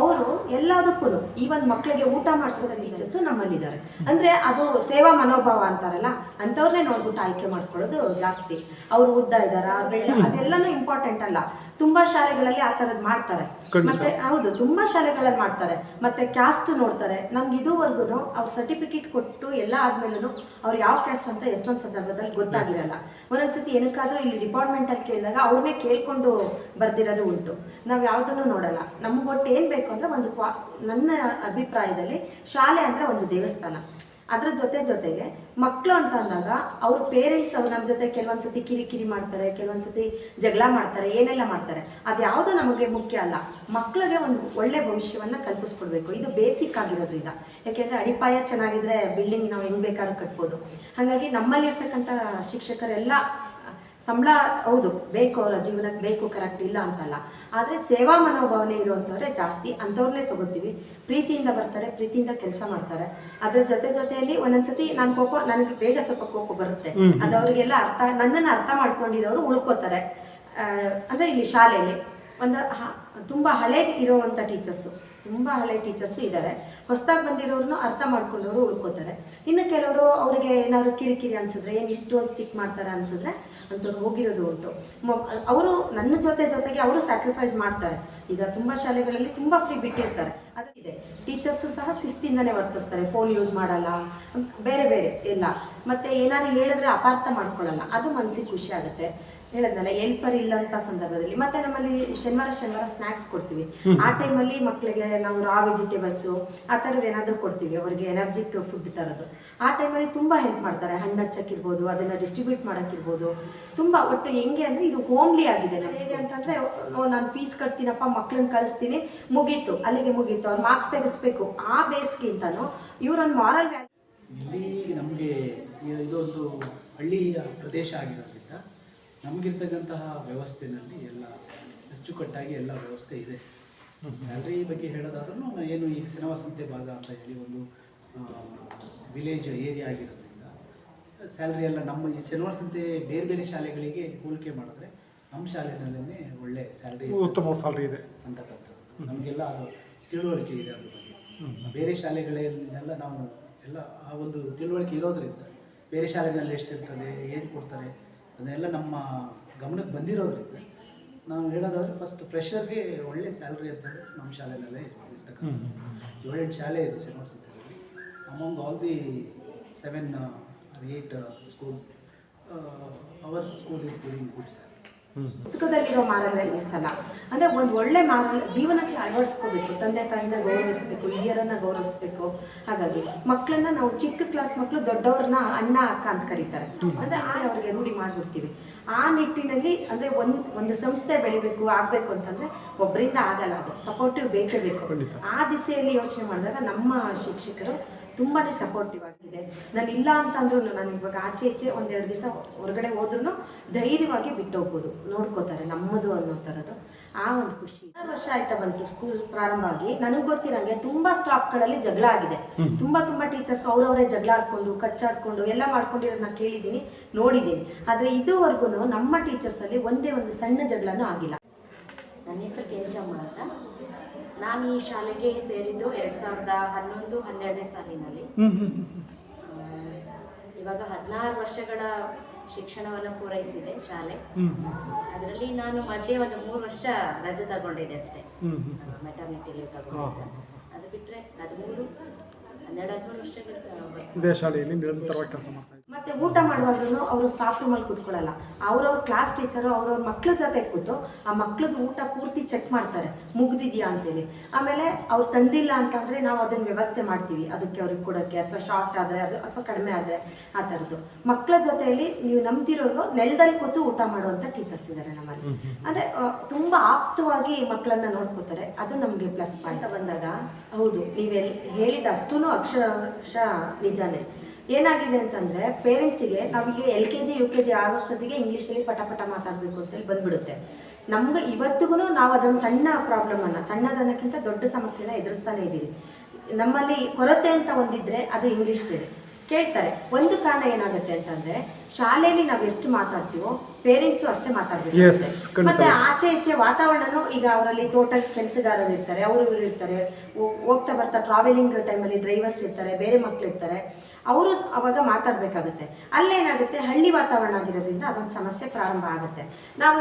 ಅವರು ಎಲ್ಲದಕ್ಕೂ ಈವನ್ ಮಕ್ಕಳಿಗೆ ಊಟ ಮಾಡಿಸೋದ ಟೀಚರ್ಸ್ ನಮ್ಮಲ್ಲಿದ್ದಾರೆ. ಅಂದ್ರೆ ಅದು ಸೇವಾ ಮನೋಭಾವ ಅಂತಾರಲ್ಲ ಅಂಥವ್ರನ್ನೇ ನೋಡ್ಬಿಟ್ಟು ಆಯ್ಕೆ ಮಾಡ್ಕೊಳ್ಳೋದು ಜಾಸ್ತಿ. ಅವರು ಉದ್ದ ಇದ್ದಾರ ಅದೆಲ್ಲನೂ ಇಂಪಾರ್ಟೆಂಟ್ ಅಲ್ಲ. ತುಂಬಾ ಶಾಲೆಗಳಲ್ಲಿ ಆ ತರದ್ ಮಾಡ್ತಾರೆ. ಮತ್ತೆ ಹೌದು ತುಂಬಾ ಶಾಲೆಗಳಲ್ಲಿ ಮಾಡ್ತಾರೆ. ಮತ್ತೆ ಕ್ಯಾಸ್ಟ್ ನೋಡ್ತಾರೆ. ನಮ್ಗೆ ಇದುವರೆಗೂ ಅವ್ರ ಸರ್ಟಿಫಿಕೇಟ್ ಕೊಟ್ಟು ಎಲ್ಲ ಆದ್ಮೇಲೂ ಅವ್ರು ಯಾವ ಕ್ಯಾಸ್ಟ್ ಅಂತ ಎಷ್ಟೊಂದು ಸಂದರ್ಭದಲ್ಲಿ ಗೊತ್ತಾಗಿರಲ್ಲ. ಒಂದೊಂದ್ಸತಿ ಏನಕ್ಕಾದ್ರೂ ಇಲ್ಲಿ ಡಿಪಾರ್ಟ್ಮೆಂಟ್ ಅಲ್ಲಿ ಕೇಳಿದಾಗ ಅವ್ರನ್ನೇ ಕೇಳ್ಕೊಂಡು ಬರ್ದಿರೋದು ಉಂಟು. ನಾವು ಯಾವ್ದನ್ನು ನೋಡಲ್ಲ. ನಮ್ಗೆ ಒಟ್ಟು ಏನ್ ಬೇಕು ಅಂದ್ರೆ ಒಂದು ಕ್ವಾ ನನ್ನ ಅಭಿಪ್ರಾಯದಲ್ಲಿ ಶಾಲೆ ಅಂದರೆ ಒಂದು ದೇವಸ್ಥಾನ. ಅದರ ಜೊತೆ ಜೊತೆಗೆ ಮಕ್ಕಳು ಅಂತ ಅಂದಾಗ ಅವ್ರ ಪೇರೆಂಟ್ಸ್ ಅವ್ರು ನಮ್ಮ ಜೊತೆ ಕೆಲವೊಂದು ಸತಿ ಕಿರಿಕಿರಿ ಮಾಡ್ತಾರೆ ಕೆಲವೊಂದು ಸತಿ ಜಗಳ ಮಾಡ್ತಾರೆ, ಏನೆಲ್ಲ ಮಾಡ್ತಾರೆ. ಅದ್ಯಾವುದು ನಮಗೆ ಮುಖ್ಯ ಅಲ್ಲ. ಮಕ್ಕಳಿಗೆ ಒಂದು ಒಳ್ಳೆ ಭವಿಷ್ಯವನ್ನು ಕಲ್ಪಿಸ್ಕೊಡ್ಬೇಕು. ಇದು ಬೇಸಿಕ್ ಆಗಿರೋದ್ರಿಂದ. ಯಾಕೆಂದರೆ ಅಡಿಪಾಯ ಚೆನ್ನಾಗಿದ್ರೆ ಬಿಲ್ಡಿಂಗ್ ನಾವು ಹೆಂಗೆ ಬೇಕಾದ್ರೂ ಕಟ್ಬೋದು. ಹಾಗಾಗಿ ನಮ್ಮಲ್ಲಿರ್ತಕ್ಕಂಥ ಶಿಕ್ಷಕರೆಲ್ಲ ಸಂಬಳ ಹೌದು ಬೇಕು ಅವರ ಜೀವನಕ್ಕೆ ಬೇಕು ಕರೆಕ್ಟ್ ಇಲ್ಲ ಅಂತಲ್ಲ. ಆದರೆ ಸೇವಾ ಮನೋಭಾವನೆ ಇರುವಂಥವ್ರೆ ಜಾಸ್ತಿ ಅಂಥವ್ರನ್ನೇ ತಗೋತೀವಿ ಪ್ರೀತಿಯಿಂದ ಬರ್ತಾರೆ ಪ್ರೀತಿಯಿಂದ ಕೆಲಸ ಮಾಡ್ತಾರೆ. ಅದ್ರ ಜೊತೆ ಜೊತೆಯಲ್ಲಿ ಒಂದೊಂದ್ಸತಿ ನಾನು ಕೋಪ ನನಗೆ ಬೇಗ ಸ್ವಲ್ಪ ಕೋಪ ಬರುತ್ತೆ. ಅದು ಅವರಿಗೆಲ್ಲ ಅರ್ಥ ನನ್ನನ್ನು ಅರ್ಥ ಮಾಡ್ಕೊಂಡಿರೋರು ಉಳ್ಕೋತಾರೆ. ಅಂದರೆ ಇಲ್ಲಿ ಶಾಲೆಯಲ್ಲಿ ಒಂದು ತುಂಬ ಹಳೆ ಇರುವಂಥ ಟೀಚರ್ಸು ತುಂಬ ಹಳೆ ಟೀಚರ್ಸು ಇದ್ದಾರೆ ಹೊಸದಾಗಿ ಬಂದಿರೋರ್ನು ಅರ್ಥ ಮಾಡ್ಕೊಂಡವರು ಉಳ್ಕೋತಾರೆ. ಇನ್ನು ಕೆಲವರು ಅವರಿಗೆ ಏನಾದ್ರು ಕಿರಿಕಿರಿ ಅನ್ಸಿದ್ರೆ ಏನು ಇಷ್ಟೊಂದು ಸ್ಟಿಕ್ ಮಾಡ್ತಾರೆ ಅನ್ಸಿದ್ರೆ ಅಂಥವ್ರು ಹೋಗಿರೋದು ಉಂಟು. ಅವರು ನನ್ನ ಜೊತೆ ಜೊತೆಗೆ ಅವರು ಸ್ಯಾಕ್ರಿಫೈಸ್ ಮಾಡ್ತಾರೆ. ಈಗ ತುಂಬ ಶಾಲೆಗಳಲ್ಲಿ ತುಂಬ ಫ್ರೀ ಬಿಟ್ಟಿರ್ತಾರೆ. ಅದಕ್ಕಿದೆ ಟೀಚರ್ಸು ಸಹ ಶಿಸ್ತಿಂದನೇ ವರ್ತಿಸ್ತಾರೆ. ಫೋನ್ ಯೂಸ್ ಮಾಡಲ್ಲ. ಬೇರೆ ಬೇರೆ ಎಲ್ಲ. ಮತ್ತು ಏನಾದ್ರು ಹೇಳಿದ್ರೆ ಅಪಾರ್ಥ ಮಾಡ್ಕೊಳ್ಳಲ್ಲ. ಅದು ಮನಸ್ಸಿಗೆ ಖುಷಿ ಆಗುತ್ತೆ. ಹೇಳದ್ನಲ್ಲ ಎಲ್ಪರ್ ಇಲ್ಲಂತ ಸಂದರ್ಭದಲ್ಲಿ. ಮತ್ತೆ ನಮ್ಮಲ್ಲಿ ಶನಿವಾರ ಶನಿವಾರ ಸ್ನ್ಯಾಕ್ಸ್ ಕೊಡ್ತೀವಿ. ಆ ಟೈಮಲ್ಲಿ ಮಕ್ಕಳಿಗೆ ನಾವು ರಾ ವೆಜಿಟೇಬಲ್ಸ್ ಆ ಥರದ್ದು ಏನಾದರೂ ಕೊಡ್ತೀವಿ. ಅವರಿಗೆ ಎನರ್ಜಿಕ್ ಫುಡ್ ತರೋದು. ಆ ಟೈಮಲ್ಲಿ ತುಂಬ ಹೆಲ್ಪ್ ಮಾಡ್ತಾರೆ. ಹಣ್ಣು ಹಚ್ಚಕ್ಕಿರ್ಬೋದು ಅದನ್ನ ಡಿಸ್ಟ್ರಿಬ್ಯೂಟ್ ಮಾಡೋಕ್ಕಿರ್ಬೋದು. ತುಂಬ ಒಟ್ಟು ಹೆಂಗೆ ಅಂದರೆ ಇದು ಹೋಮ್ಲಿ ಆಗಿದೆ ನಮ್ಗೆ. ಅಂತಂದ್ರೆ ಅಂತಂದರೆ ನಾನು ಫೀಸ್ ಕಟ್ತೀನಪ್ಪ ಮಕ್ಳನ್ನ ಕಳಿಸ್ತೀನಿ. ಮುಗೀತು. ಅಲ್ಲಿಗೆ ಮುಗೀತು. ಅವ್ರು ಮಾರ್ಕ್ಸ್ ತೆಗಿಸ್ಬೇಕು. ಆ ಬೇಸ್ಗಿಂತನೂ ಇವರೊಂದು ಮಾರಲ್ ವ್ಯಾಲ್ಯೂ ನಮಗೆ ಇದೊಂದು ಹಳ್ಳಿಯ ಪ್ರದೇಶ ಆಗಿರೋದ್ರಿಂದ ನಮಗಿರ್ತಕ್ಕಂತಹ ವ್ಯವಸ್ಥೆನಲ್ಲಿ ಎಲ್ಲ ಅಚ್ಚುಕಟ್ಟಾಗಿ ಎಲ್ಲ ವ್ಯವಸ್ಥೆ ಇದೆ. ಸ್ಯಾಲ್ರಿ ಬಗ್ಗೆ ಹೇಳೋದಾದ್ರೂ ಏನು ಈಗ ಸಿನಿಮಾ ಸಂತೆ ಭಾಗ ಅಂತ ಹೇಳಿ ಒಂದು ವಿಲೇಜ್ ಏರಿಯಾ ಆಗಿರೋದ್ರಿಂದ ಸ್ಯಾಲ್ರಿ ಎಲ್ಲ ನಮ್ಮ ಈ ಸಿನಿಮಾ ಸಂತೆ ಬೇರೆ ಬೇರೆ ಶಾಲೆಗಳಿಗೆ ಹೋಲಿಕೆ ಮಾಡಿದ್ರೆ ನಮ್ಮ ಶಾಲೆನಲ್ಲೇ ಒಳ್ಳೆ ಸ್ಯಾಲ್ರಿ ಉತ್ತಮ ಸ್ಯಾಲ್ರಿ ಇದೆ. ಅಂತಕ್ಕಂಥದ್ದು ನಮಗೆಲ್ಲ ಅದು ತಿಳುವಳಿಕೆ ಇದೆ ಅದ್ರ ಬಗ್ಗೆ. ಬೇರೆ ಶಾಲೆಗಳನ್ನೆಲ್ಲ ನಾವು ಎಲ್ಲ ಆ ಒಂದು ತಿಳುವಳಿಕೆ ಇರೋದ್ರಿಂದ ಬೇರೆ ಶಾಲೆಗಳಲ್ಲಿ ಎಷ್ಟಿರ್ತದೆ ಏನು ಕೊಡ್ತಾರೆ ಅದನ್ನೆಲ್ಲ ನಮ್ಮ ಗಮನಕ್ಕೆ ಬಂದಿರೋದ್ರಿಂದ ನಾವು ಹೇಳೋದಾದ್ರೆ ಫಸ್ಟ್ ಫ್ರೆಷರ್ಗೆ ಒಳ್ಳೆ ಸ್ಯಾಲ್ರಿ ಅಂತ ಹೇಳಿ ನಮ್ಮ ಶಾಲೆಯಲ್ಲೇ ಇರ್ತಕ್ಕಂಥ ಏಳೆಂಟು ಶಾಲೆ ಇದೆ ಸಿನಿಮಾ ಸಂತೆಯಲ್ಲಿ among all the seven eight schools our school is giving good salary ಪುಸ್ತಕದಲ್ಲಿರೋ ಮಾನವಯಲ್ಲಿ ಸಲ. ಅಂದ್ರೆ ಅಂದರೆ ಒಂದು ಒಳ್ಳೆ ಮಾರಲ್ ಜೀವನಕ್ಕೆ ಅಳವಡಿಸ್ಕೋಬೇಕು ತಂದೆ ತಾಯಿನ ಗೌರವಿಸಬೇಕು ಹಿರಿಯರನ್ನ ಗೌರವಿಸಬೇಕು. ಹಾಗಾಗಿ ಮಕ್ಕಳನ್ನ ನಾವು ಚಿಕ್ಕ ಕ್ಲಾಸ್ ಮಕ್ಕಳು ದೊಡ್ಡವ್ರನ್ನ ಅಣ್ಣ ಅಕ್ಕ ಅಂತ ಕರೀತಾರೆ. ಅಂದ್ರೆ ಆ ಅವ್ರಿಗೆ ರೂಢಿ ಮಾಡಿಬಿಡ್ತೀವಿ. ಆ ನಿಟ್ಟಿನಲ್ಲಿ ಅಂದ್ರೆ ಒಂದು ಒಂದು ಸಂಸ್ಥೆ ಬೆಳಿಬೇಕು ಆಗಬೇಕು ಅಂತಂದ್ರೆ ಒಬ್ಬರಿಂದ ಆಗಲ್ಲ ಅದು. ಸಪೋರ್ಟಿವ್ ಬೇಕೇ ಬೇಕು. ಆ ದಿಸೆಯಲ್ಲಿ ಯೋಚನೆ ಮಾಡಿದಾಗ ನಮ್ಮ ಶಿಕ್ಷಕರು ತುಂಬಾ ಸಪೋರ್ಟಿವ್ ಆಗಿದೆ. ನಾನು ಇಲ್ಲ ಅಂತಂದ್ರೂ ನಾನು ಇವಾಗ ಆಚೆ ಈಚೆ ಒಂದೆರಡು ದಿವಸ ಹೊರಗಡೆ ಹೋದ್ರೂ ಧೈರ್ಯವಾಗಿ ಬಿಟ್ಟು ಹೋಗ್ಬೋದು. ನೋಡ್ಕೋತಾರೆ ನಮ್ಮದು ಅನ್ನೋ ಥರದ್ದು ಆ ಒಂದು ಖುಷಿ. ಆರು ವರ್ಷ ಆಯ್ತಾ ಬಂತು ಸ್ಕೂಲ್ ಪ್ರಾರಂಭ ಆಗಿ. ನನಗೆ ಗೊತ್ತಿರಂಗೆ ತುಂಬಾ ಸ್ಟಾಫ್ಗಳಲ್ಲಿ ಜಗಳ ಆಗಿದೆ. ತುಂಬಾ ತುಂಬಾ ಟೀಚರ್ಸ್ ಅವ್ರವರೇ ಜಗಳ ಆಡ್ಕೊಂಡು ಕಚ್ಚಾಡ್ಕೊಂಡು ಎಲ್ಲ ಮಾಡ್ಕೊಂಡಿರೋದನ್ನ ಕೇಳಿದ್ದೀನಿ ನೋಡಿದ್ದೀನಿ. ಆದರೆ ಇದುವರೆಗೂ ನಮ್ಮ ಟೀಚರ್ಸಲ್ಲಿ ಒಂದೇ ಒಂದು ಸಣ್ಣ ಜಗಳನೂ ಆಗಿಲ್ಲ. ನನ್ನ ಹೆಸರು ಕೆಂಚಮ್ಮ ಅಂತ. ನಾನು ಈ ಶಾಲೆಗೆ ಸೇರಿದ್ದು ಎರಡ್ ಸಾವಿರದ ಹನ್ನೊಂದು ಹನ್ನೆರಡನೇ ಸಾಲಿನಲ್ಲಿ. ಇವಾಗ ಹದಿನಾರು ವರ್ಷಗಳ ಶಿಕ್ಷಣವನ್ನು ಪೂರೈಸಿದೆ ಶಾಲೆ. ಅದರಲ್ಲಿ ನಾನು ಮಧ್ಯೆ ಒಂದು ಮೂರು ವರ್ಷ ರಜೆ ತಗೊಂಡಿದ್ದೆ ಅಷ್ಟೇ. ಮೆಟರ್ನಿಟಿ ಲೀವ್ ತಗೊಂಡಿದ್ದೆ. ಅದು ಬಿಟ್ಟರೆ ಹದಿಮೂರು ಹನ್ನೆರಡು ಹದಿಮೂರು ವರ್ಷಗಳ ಇದೇ ಶಾಲೆಯಲ್ಲಿ ನಿರಂತರವಾಗಿ ಕೆಲಸ ಮತ್ತೆ ಊಟ ಮಾಡುವಾಗ್ಲೂ ಅವರು ಸ್ಟಾಫ್ ರೂಮಲ್ಲಿ ಕೂತ್ಕೊಳ್ಳಲ್ಲ. ಅವ್ರವ್ರ ಕ್ಲಾಸ್ ಟೀಚರು ಅವ್ರವ್ರ ಮಕ್ಳ ಜೊತೆ ಕೂತು ಆ ಮಕ್ಳದ್ದು ಊಟ ಪೂರ್ತಿ ಚೆಕ್ ಮಾಡ್ತಾರೆ. ಮುಗ್ದಿದ್ಯಾ ಅಂತೇಳಿ. ಆಮೇಲೆ ಅವ್ರು ತಂದಿಲ್ಲ ಅಂತಂದರೆ ನಾವು ಅದನ್ನ ವ್ಯವಸ್ಥೆ ಮಾಡ್ತೀವಿ. ಅದಕ್ಕೆ ಅವ್ರಿಗೆ ಕೊಡೋಕ್ಕೆ ಅಥವಾ ಶಾರ್ಟ್ ಆದರೆ ಅದು ಅಥವಾ ಕಡಿಮೆ ಆದರೆ ಆ ಥರದ್ದು ಮಕ್ಕಳ ಜೊತೆಯಲ್ಲಿ ನೀವು ನಂಬ್ತಿರೋರು ನೆಲದಲ್ಲಿ ಕೂತು ಊಟ ಮಾಡುವಂಥ ಟೀಚರ್ಸ್ ಇದ್ದಾರೆ ನಮ್ಮಲ್ಲಿ. ಅಂದರೆ ತುಂಬ ಆಪ್ತವಾಗಿ ಮಕ್ಕಳನ್ನ ನೋಡ್ಕೋತಾರೆ. ಅದು ನಮಗೆ ಪ್ಲಸ್ ಪಾಯಿಂಟ್ ಬಂದಾಗ? ಹೌದು. ನೀವೆಲ್ ಹೇಳಿದ ಅಷ್ಟೂ ಅಕ್ಷರಶ ನಿಜಾನೇ. ಏನಾಗಿದೆ ಅಂತಂದರೆ ಪೇರೆಂಟ್ಸಿಗೆ ನಾವೀಗ L K G U K G ಆಗೋಷ್ಟೊತ್ತಿಗೆ ಇಂಗ್ಲೀಷಲ್ಲಿ ಪಟ ಪಟ ಮಾತಾಡಬೇಕು ಅಂತೇಳಿ ಬಂದ್ಬಿಡುತ್ತೆ. ನಮ್ಗೆ ಇವತ್ತಿಗೂ ನಾವು ಅದೊಂದು ಸಣ್ಣ ಪ್ರಾಬ್ಲಮ್ ಅನ್ನ ಸಣ್ಣದನ್ನಕ್ಕಿಂತ ದೊಡ್ಡ ಸಮಸ್ಯೆನ ಎದುರಿಸ್ತಾನೆ ಇದ್ದೀವಿ. ನಮ್ಮಲ್ಲಿ ಕೊರತೆ ಅಂತ ಒಂದಿದ್ರೆ ಅದು ಇಂಗ್ಲೀಷ್ದೇ ಕೇಳ್ತಾರೆ ಒಂದು ಕಾರಣ ಏನಾಗುತ್ತೆ ಅಂತಂದ್ರೆ ಶಾಲೆಯಲ್ಲಿ ನಾವು ಎಷ್ಟು ಮಾತಾಡ್ತೀವೋ ಪೇರೆಂಟ್ಸು ಅಷ್ಟೇ ಮಾತಾಡ್ಬೇಕು ಮತ್ತೆ ಆಚೆ ಈಚೆ ವಾತಾವರಣನೂ ಈಗ ಅವರಲ್ಲಿ ತೋಟ ಕೆಲಸಗಾರರು ಇರ್ತಾರೆ ಅವರು ಇವರು ಇರ್ತಾರೆ ಹೋಗ್ತಾ ಬರ್ತಾ ಟ್ರಾವೆಲಿಂಗ್ ಟೈಮಲ್ಲಿ ಡ್ರೈವರ್ಸ್ ಇರ್ತಾರೆ ಬೇರೆ ಮಕ್ಳು ಇರ್ತಾರೆ ಅವರು ಅವಾಗ ಮಾತಾಡಬೇಕಾಗುತ್ತೆ. ಅಲ್ಲೇನಾಗುತ್ತೆ? ಹಳ್ಳಿ ವಾತಾವರಣ ಆಗಿರೋದ್ರಿಂದ ಅದೊಂದು ಸಮಸ್ಯೆ ಪ್ರಾರಂಭ ಆಗುತ್ತೆ. ನಾವು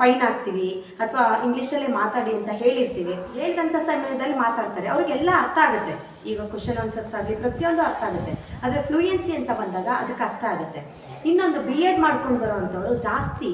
ಫೈನ್ ಆಗ್ತೀವಿ ಅಥವಾ ಇಂಗ್ಲೀಷಲ್ಲೇ ಮಾತಾಡಿ ಅಂತ ಹೇಳಿರ್ತೀವಿ. ಹೇಳಿದಂಥ ಸಮಯದಲ್ಲಿ ಮಾತಾಡ್ತಾರೆ. ಅವ್ರಿಗೆಲ್ಲ ಅರ್ಥ ಆಗುತ್ತೆ. ಈಗ ಕ್ವಶನ್ ಆನ್ಸರ್ಸ್ ಆಗಲಿ, ಪ್ರತಿಯೊಂದು ಅರ್ಥ ಆಗುತ್ತೆ. ಆದರೆ ಫ್ಲೂಯೆನ್ಸಿ ಅಂತ ಬಂದಾಗ ಅದು ಕಷ್ಟ ಆಗುತ್ತೆ. ಇನ್ನೊಂದು ಬಿ ಎಡ್ ಮಾಡ್ಕೊಂಡು ಬರುವಂಥವ್ರು ಜಾಸ್ತಿ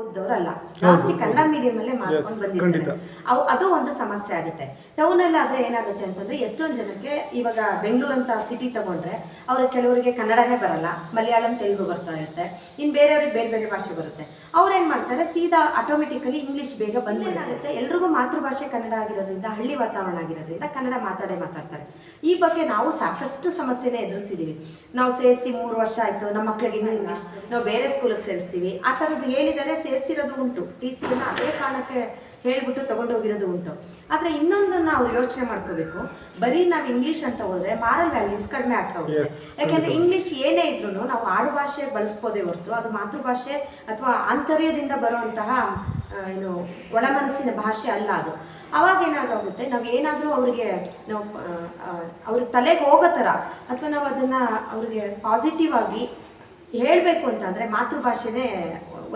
ಓದ್ದವ್ರಲ್ಲ. ಜಾಸ್ತಿ ಕನ್ನಡ ಮೀಡಿಯಮಲ್ಲೇ ಮಾಡ್ಕೊಂಡು Yes, ಬಂದಿರ್ತಾರೆ. ಅವು ಅದು ಒಂದು ಸಮಸ್ಯೆ ಆಗುತ್ತೆ. ಟೌನ್ ಅಲ್ಲಿ ಆದ್ರೆ ಏನಾಗುತ್ತೆ ಅಂತಂದ್ರೆ ಎಷ್ಟೊಂದು ಜನಕ್ಕೆ ಇವಾಗ ಬೆಂಗಳೂರು ಅಂತ ಸಿಟಿ ತಗೊಂಡ್ರೆ ಅವ್ರ ಕೆಲವರಿಗೆ ಕನ್ನಡನೇ ಬರಲ್ಲ ಮಲಯಾಳಂ ತೆಲುಗು ಬರ್ತಾ ಇರುತ್ತೆ. ಇನ್ ಬೇರೆಯವ್ರಿಗೆ ಬೇರೆ ಬೇರೆ ಭಾಷೆ ಬರುತ್ತೆ. ಅವ್ರು ಏನ್ ಮಾಡ್ತಾರೆ ಸೀದಾ ಆಟೋಮೆಟಿಕಲಿ ಇಂಗ್ಲಿಷ್ ಬೇಗ ಬಂದೇನಾಗುತ್ತೆ ಎಲ್ರಿಗೂ ಮಾತೃಭಾಷೆ ಕನ್ನಡ ಆಗಿರೋದ್ರಿಂದ ಹಳ್ಳಿ ವಾತಾವರಣ ಆಗಿರೋದ್ರಿಂದ ಕನ್ನಡ ಮಾತಾಡೇ ಮಾತಾಡ್ತಾರೆ. ಈ ಬಗ್ಗೆ ನಾವು ಸಾಕಷ್ಟು ಸಮಸ್ಯೆನೇ ಎದುರಿಸಿದೀವಿ. ನಾವು ಸೇರಿಸಿ ಮೂರು ವರ್ಷ ಆಯ್ತು ನಮ್ಮ ಮಕ್ಕಳಿಗೆ ಇನ್ನೂ ಇಂಗ್ಲಿಷ್ ನಾವು ಬೇರೆ ಸ್ಕೂಲಿಗೆ ಸೇರಿಸ್ತೀವಿ. ಆ ಥರದ್ದು ಹೇಳಿದರೆ ಸೇರಿಸಿರೋದು ಉಂಟು. ಟಿ ಸಿಯನ್ನು ಅದೇ ಕಾರಣಕ್ಕೆ ಹೇಳ್ಬಿಟ್ಟು ತಗೊಂಡೋಗಿರೋದು ಉಂಟು. ಆದರೆ ಇನ್ನೊಂದನ್ನ ಅವ್ರು ಯೋಚನೆ ಮಾಡ್ಕೋಬೇಕು. ಬರೀ ನಾವು ಇಂಗ್ಲೀಷ್ ಅಂತ ಹೋದ್ರೆ ಮಾರಲ್ ವ್ಯಾಲ್ಯೂಸ್ ಕಡಿಮೆ ಆಗ್ತಾ ಹೋಗುತ್ತೆ ಯಾಕೆಂದ್ರೆ ಇಂಗ್ಲಿಷ್ ಏನೇ ಇದ್ರೂ ನಾವು ಆಡುಭಾಷೆ ಬಳಸ್ಬೋದೇ ಹೊರತು ಅದು ಮಾತೃಭಾಷೆ ಅಥವಾ ಆಂತರ್ಯದಿಂದ ಬರುವಂತಹ ಏನು ಒಳಮನಸ್ಸಿನ ಭಾಷೆ ಅಲ್ಲ ಅದು. ಅವಾಗ ಏನಾಗುತ್ತೆ ನಾವು ಏನಾದರೂ ಅವ್ರಿಗೆ ನಾವು ಅವ್ರ ತಲೆಗೆ ಹೋಗೋ ಥರ ಅಥವಾ ನಾವು ಅದನ್ನು ಅವ್ರಿಗೆ ಪಾಸಿಟಿವ್ ಆಗಿ ಹೇಳಬೇಕು ಅಂತಂದರೆ ಮಾತೃಭಾಷೆನೇ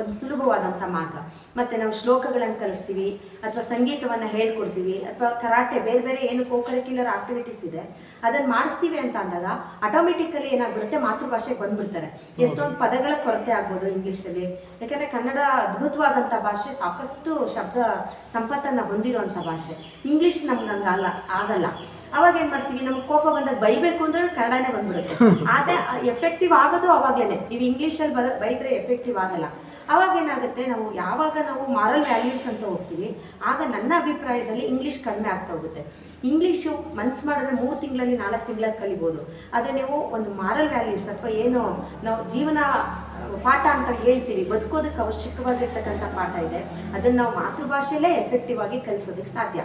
ಒಂದು ಸುಲಭವಾದಂಥ ಮಾರ್ಗ. ಮತ್ತು ನಾವು ಶ್ಲೋಕಗಳನ್ನು ಕಲಿಸ್ತೀವಿ, ಅಥವಾ ಸಂಗೀತವನ್ನು ಹೇಳ್ಕೊಡ್ತೀವಿ, ಅಥವಾ ಕರಾಟೆ ಬೇರೆ ಬೇರೆ ಏನು ಕೋಕರಿಕ್ಯುಲರ್ ಆಕ್ಟಿವಿಟೀಸ್ ಇದೆ, ಅದನ್ನು ಮಾಡಿಸ್ತೀವಿ ಅಂತ ಅಂದಾಗ ಆಟೋಮೆಟಿಕಲಿ ಏನಾಗ್ಬಿಡುತ್ತೆ, ಮಾತೃಭಾಷೆಗೆ ಬಂದ್ಬಿಡ್ತಾರೆ. ಎಷ್ಟೊಂದು ಪದಗಳ ಕೊರತೆ ಆಗ್ಬೋದು ಇಂಗ್ಲೀಷಲ್ಲಿ ಯಾಕಂದರೆ ಕನ್ನಡ ಅದ್ಭುತವಾದಂಥ ಭಾಷೆ, ಸಾಕಷ್ಟು ಶಬ್ದ ಸಂಪತ್ತನ್ನು ಹೊಂದಿರುವಂಥ ಭಾಷೆ. ಇಂಗ್ಲೀಷ್ ನಮ್ಗೆ ಹಂಗಲ್ಲ ಆಗಲ್ಲ. ಅವಾಗ ಏನ್ ಮಾಡ್ತೀವಿ, ನಮ್ಗೆ ಕೋಪ ಬಂದಾಗ ಬೈಬೇಕು ಅಂದ್ರೆ ಕನ್ನಡನೇ ಬಂದ್ಬಿಡುತ್ತೆ. ಆದ್ರೆ ಎಫೆಕ್ಟಿವ್ ಆಗೋದು ಅವಾಗ್ಲೇನೆ. ನೀವು ಇಂಗ್ಲೀಷಲ್ಲಿ ಬದ ಬೈದ್ರೆ ಎಫೆಕ್ಟಿವ್ ಆಗಲ್ಲ. ಅವಾಗ ಏನಾಗುತ್ತೆ ನಾವು ಯಾವಾಗ ನಾವು ಮಾರಲ್ ವ್ಯಾಲ್ಯೂಸ್ ಅಂತ ಹೋಗ್ತೀವಿ ಆಗ ನನ್ನ ಅಭಿಪ್ರಾಯದಲ್ಲಿ ಇಂಗ್ಲೀಷ್ ಕಡಿಮೆ ಆಗ್ತಾ ಹೋಗುತ್ತೆ. ಇಂಗ್ಲೀಷು ಮನ್ಸು ಮಾಡಿದ್ರೆ ಮೂರು ತಿಂಗಳಲ್ಲಿ ನಾಲ್ಕು ತಿಂಗಳಲ್ಲಿ ಕಲಿಬೋದು. ಆದರೆ ನೀವು ಒಂದು ಮಾರಲ್ ವ್ಯಾಲ್ಯೂಸ್ ಅಥವಾ ಏನು ನಾವು ಜೀವನ ಪಾಠ ಅಂತ ಹೇಳ್ತೀವಿ ಬದುಕೋದಕ್ಕೆ ಅವಶ್ಯಕವಾಗಿರ್ತಕ್ಕಂಥ ಪಾಠ ಇದೆ. ಅದನ್ನು ನಾವು ಮಾತೃಭಾಷೆಯಲ್ಲೇ ಎಫೆಕ್ಟಿವ್ ಆಗಿ ಕಲಿಸೋದಕ್ಕೆ ಸಾಧ್ಯ.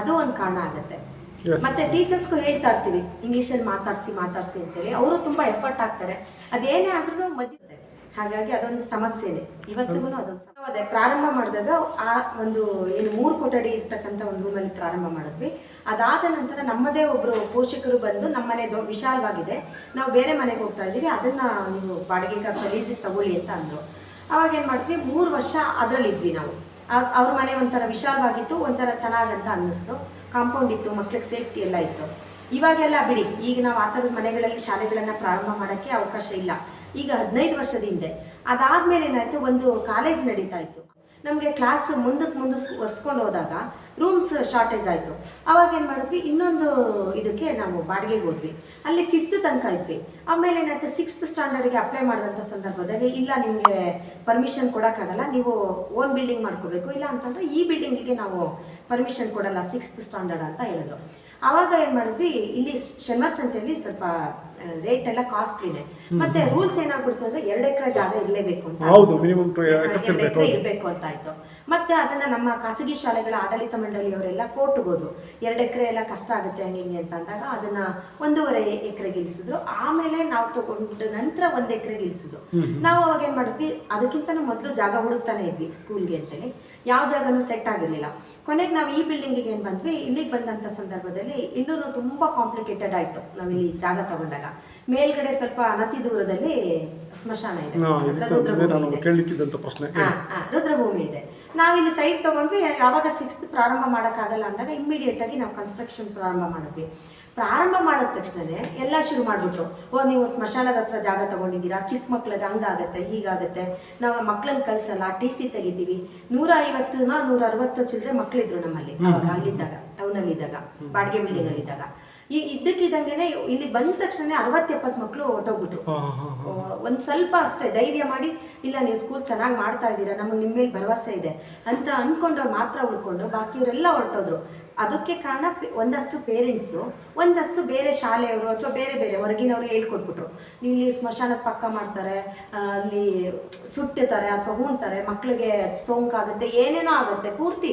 ಅದು ಒಂದು ಕಾರಣ ಆಗುತ್ತೆ. ಮತ್ತೆ ಟೀಚರ್ಸ್ಗೂ ಹೇಳ್ತಾ ಇರ್ತೀವಿ ಇಂಗ್ಲೀಷಲ್ಲಿ ಮಾತಾಡಿಸಿ ಮಾತಾಡಿಸಿ ಅಂತೇಳಿ. ಅವರು ತುಂಬಾ ಎಫರ್ಟ್ ಆಗ್ತಾರೆ ಅದೇನೇ ಆದ್ರೂ ಮಧ್ಯೆ ಹಾಗಾಗಿ ಅದೊಂದು ಸಮಸ್ಯೆನೆ ಇವತ್ತಿಗೂ ಅದೊಂದು ಅದೇ ಪ್ರಾರಂಭ ಮಾಡಿದಾಗ ಆ ಒಂದು ಏನು ಮೂರು ಕೊಠಡಿ ಇರ್ತಕ್ಕಂಥ ಒಂದು ರೂಮಲ್ಲಿ ಪ್ರಾರಂಭ ಮಾಡಿದ್ವಿ. ಅದಾದ ನಂತರ ನಮ್ಮದೇ ಒಬ್ಬರು ಪೋಷಕರು ಬಂದು ನಮ್ಮನೆ ದೊ ವಿಶಾಲವಾಗಿದೆ. ನಾವು ಬೇರೆ ಮನೆಗೆ ಹೋಗ್ತಾ ಇದ್ದೀವಿ. ಅದನ್ನ ನೀವು ಬಾಡಿಗೆಗೆ ಲೀಸಿಗೆ ತಗೊಳ್ಳಿ ಅಂತ ಅಂದರು. ಅವಾಗ ಏನು ಮಾಡ್ತೀವಿ? ಮೂರು ವರ್ಷ ಅದರಲ್ಲಿದ್ವಿ ನಾವು. ಅವ್ರ ಮನೆ ಒಂಥರ ವಿಶಾಲವಾಗಿತ್ತು ಒಂಥರ ಚೆನ್ನಾಗಂತ ಅನ್ನಿಸ್ತು. ಕಾಂಪೌಂಡ್ ಇತ್ತು ಮಕ್ಕಳಿಗೆ ಸೇಫ್ಟಿ ಎಲ್ಲ ಇತ್ತು. ಇವಾಗೆಲ್ಲ ಬಿಡಿ ಈಗ ನಾವು ಆ ಥರದ ಮನೆಗಳಲ್ಲಿ ಶಾಲೆಗಳನ್ನು ಪ್ರಾರಂಭ ಮಾಡೋಕ್ಕೆ ಅವಕಾಶ ಇಲ್ಲ. ಈಗ ಹದಿನೈದು ವರ್ಷದ ಹಿಂದೆ. ಅದಾದ್ಮೇಲೆ ಏನಾಯ್ತು? ಒಂದು ಕಾಲೇಜ್ ನಡೀತಾ ಇತ್ತು. ನಮಗೆ ಕ್ಲಾಸ್ ಮುಂದಕ್ಕೆ ಮುಂದೆ ಒರೆಸ್ಕೊಂಡು ಹೋದಾಗ ರೂಮ್ಸ್ ಶಾರ್ಟೇಜ್ ಆಯಿತು. ಅವಾಗ ಏನು ಮಾಡಿದ್ವಿ? ಇನ್ನೊಂದು ಇದಕ್ಕೆ ನಾವು ಬಾಡಿಗೆಗೆ ಹೋದ್ವಿ. ಅಲ್ಲಿ ಫಿಫ್ತ್ ತನಕ ಇದ್ವಿ. ಆಮೇಲೆ ಏನಾಯ್ತು? ಸಿಕ್ಸ್ತ್ ಸ್ಟ್ಯಾಂಡರ್ಡ್ಗೆ ಅಪ್ಲೈ ಮಾಡಿದಂಥ ಸಂದರ್ಭದಲ್ಲಿ, ಇಲ್ಲ ನಿಮಗೆ ಪರ್ಮಿಷನ್ ಕೊಡೋಕ್ಕಾಗಲ್ಲ, ನೀವು ಓನ್ ಬಿಲ್ಡಿಂಗ್ ಮಾಡ್ಕೋಬೇಕು, ಇಲ್ಲ ಅಂತಂದರೆ ಈ ಬಿಲ್ಡಿಂಗಿಗೆ ನಾವು ಪರ್ಮಿಷನ್ ಕೊಡಲ್ಲ ಸಿಕ್ಸ್ತ್ ಸ್ಟ್ಯಾಂಡರ್ಡ್ ಅಂತ ಹೇಳಿದ್ರು. ಆವಾಗ ಏನು ಮಾಡಿದ್ವಿ ಇಲ್ಲಿ ಶನಿವಾರ ಸಂತೆಯಲ್ಲಿ ಸ್ವಲ್ಪ ರೇಟ್ ಎಲ್ಲ ಇದೆ. ಮತ್ತೆ ರೂಲ್ಸ್ ಏನಾಗ್ಬಿಡ್ತು ಅಂದ್ರೆ ಎರಡು ಎಕರೆ ಜಾಗ ಇರಲೇಬೇಕು ಅಂತ ಹೌದು, ಇರ್ಬೇಕು, ಎಕರೆ ಇರಬೇಕು ಅಂತ ಆಯ್ತು. ಮತ್ತೆ ಅದನ್ನ ನಮ್ಮ ಖಾಸಗಿ ಶಾಲೆಗಳ ಆಡಳಿತ ಮಂಡಳಿಯವರೆಲ್ಲ ಕೋರ್ಟ್ಗೆ ಹೋದ್ರು. ಎರಡು ಎಕರೆ ಎಲ್ಲ ಕಷ್ಟ ಆಗುತ್ತೆ ಹಂಗೆ ಹಿಂಗೆ ಅಂತ ಅಂದಾಗ ಅದನ್ನ ಒಂದೂವರೆ ಎಕರೆ ಇಳಿಸಿದ್ರು ಆಮೇಲೆ ನಾವು ತಗೊಂಡ ನಂತರ ಒಂದ್ ಎಕರೆ ಇಳಿಸಿದ್ರು ನಾವು ಅವಾಗ ಏನ್ ಮಾಡಿದ್ವಿ ಅದಕ್ಕಿಂತ ಮೊದಲು ಜಾಗ ಹುಡುಕ್ತಾನೆ ಇದ್ವಿ ಸ್ಕೂಲ್ಗೆ ಅಂತೇಳಿ. ಯಾವ ಜಾಗನೂ ಸೆಟ್ ಆಗಿರ್ಲಿಲ್ಲ. ಕೊನೆಗೆ ನಾವು ಈ ಬಿಲ್ಡಿಂಗಿಗೆ ಏನು ಬಂದ್ವಿ? ಇಲ್ಲಿಗೆ ಬಂದಂಥ ಸಂದರ್ಭದಲ್ಲಿ ಇಲ್ಲೂ ತುಂಬಾ ಕಾಂಪ್ಲಿಕೇಟೆಡ್ ಆಯ್ತು ನಾವು ಇಲ್ಲಿ ಜಾಗ ತಗೊಂಡಾಗ. ಮೇಲ್ಗಡೆ ಸ್ವಲ್ಪ ಅನತಿ ದೂರದಲ್ಲಿ ಸ್ಮಶಾನ ಇದೆ. ರುದ್ರಭೂಮಿ ಇದೆ. ನಾವಿಲ್ಲಿ ಸೈಟ್ ತಗೊಂಡ್ವಿ ಯಾವಾಗ ಸಿಕ್ಸ್ತ್ ಪ್ರಾರಂಭ ಮಾಡೋಕ್ಕಾಗಲ್ಲ ಅಂದಾಗ ಇಮ್ಮಿಡಿಯೇಟಾಗಿ ನಾವು ಕನ್ಸ್ಟ್ರಕ್ಷನ್ ಪ್ರಾರಂಭ ಮಾಡಿದ್ವಿ. ಪ್ರಾರಂಭ ಮಾಡಿದ ತಕ್ಷಣನೇ ಎಲ್ಲ ಶುರು ಮಾಡಿಬಿಟ್ರು. ಓ ನೀವು ಸ್ಮಶಾನದ ಹತ್ರ ಜಾಗ ತಗೊಂಡಿದ್ದೀರಾ? ಚಿಕ್ಕ ಮಕ್ಳಿಗೆ ಹಂಗಾಗತ್ತೆ ಹೀಗಾಗತ್ತೆ ನಾವು ಮಕ್ಳನ್ನ ಕಳಿಸಲ್ಲ ಟಿ ಸಿ ತೆಗಿತೀವಿ. ನೂರ ಐವತ್ತನ ನೂರ ಅರವತ್ತು ಚಿಲ್ಲರೆ ಮಕ್ಳಿದ್ರು ನಮ್ಮಲ್ಲಿ ಅವಾಗ ಅಲ್ಲಿದ್ದಾಗ ಟೌನಲ್ಲಿ ಇದ್ದಾಗ ಬಾಡಿಗೆ ಇದ್ದಾಗ ಈ ಇದ್ದಕ್ಕಿದ್ದಂಗೆನೆ ಇಲ್ಲಿ ಬಂದ ತಕ್ಷಣ ಅರವತ್ತೆಪ್ಪತ್ತು ಮಕ್ಕಳು ಹೊಟ್ಟೋಗ್ಬಿಟ್ರು ಒಂದು ಸ್ವಲ್ಪ ಅಷ್ಟೇ ಧೈರ್ಯ ಮಾಡಿ ಇಲ್ಲ ನೀವು ಸ್ಕೂಲ್ ಚೆನ್ನಾಗಿ ಮಾಡ್ತಾ ಇದ್ದೀರಾ ನಮಗೆ ನಿಮ್ಮ ಮೇಲೆ ಭರವಸೆ ಇದೆ ಅಂತ ಅನ್ಕೊಂಡವ್ರು ಮಾತ್ರ ಉಳ್ಕೊಂಡು ಬಾಕಿಯವರೆಲ್ಲ ಹೊರಟೋದ್ರು. ಅದಕ್ಕೆ ಕಾರಣ ಒಂದಷ್ಟು ಪೇರೆಂಟ್ಸು ಒಂದಷ್ಟು ಬೇರೆ ಶಾಲೆಯವರು ಅಥವಾ ಬೇರೆ ಬೇರೆ ಹೊರಗಿನವರು ಹೇಳ್ಕೊಟ್ಬಿಟ್ರು. ಇಲ್ಲಿ ಸ್ಮಶಾನದ ಪಕ್ಕ ಮಾಡ್ತಾರೆ ಅಲ್ಲಿ ಸುಟ್ಟಿರ್ತಾರೆ ಅಥವಾ ಹೂಣ್ತಾರೆ ಮಕ್ಕಳಿಗೆ ಸೋಂಕಾಗುತ್ತೆ ಏನೇನೋ ಆಗುತ್ತೆ ಪೂರ್ತಿ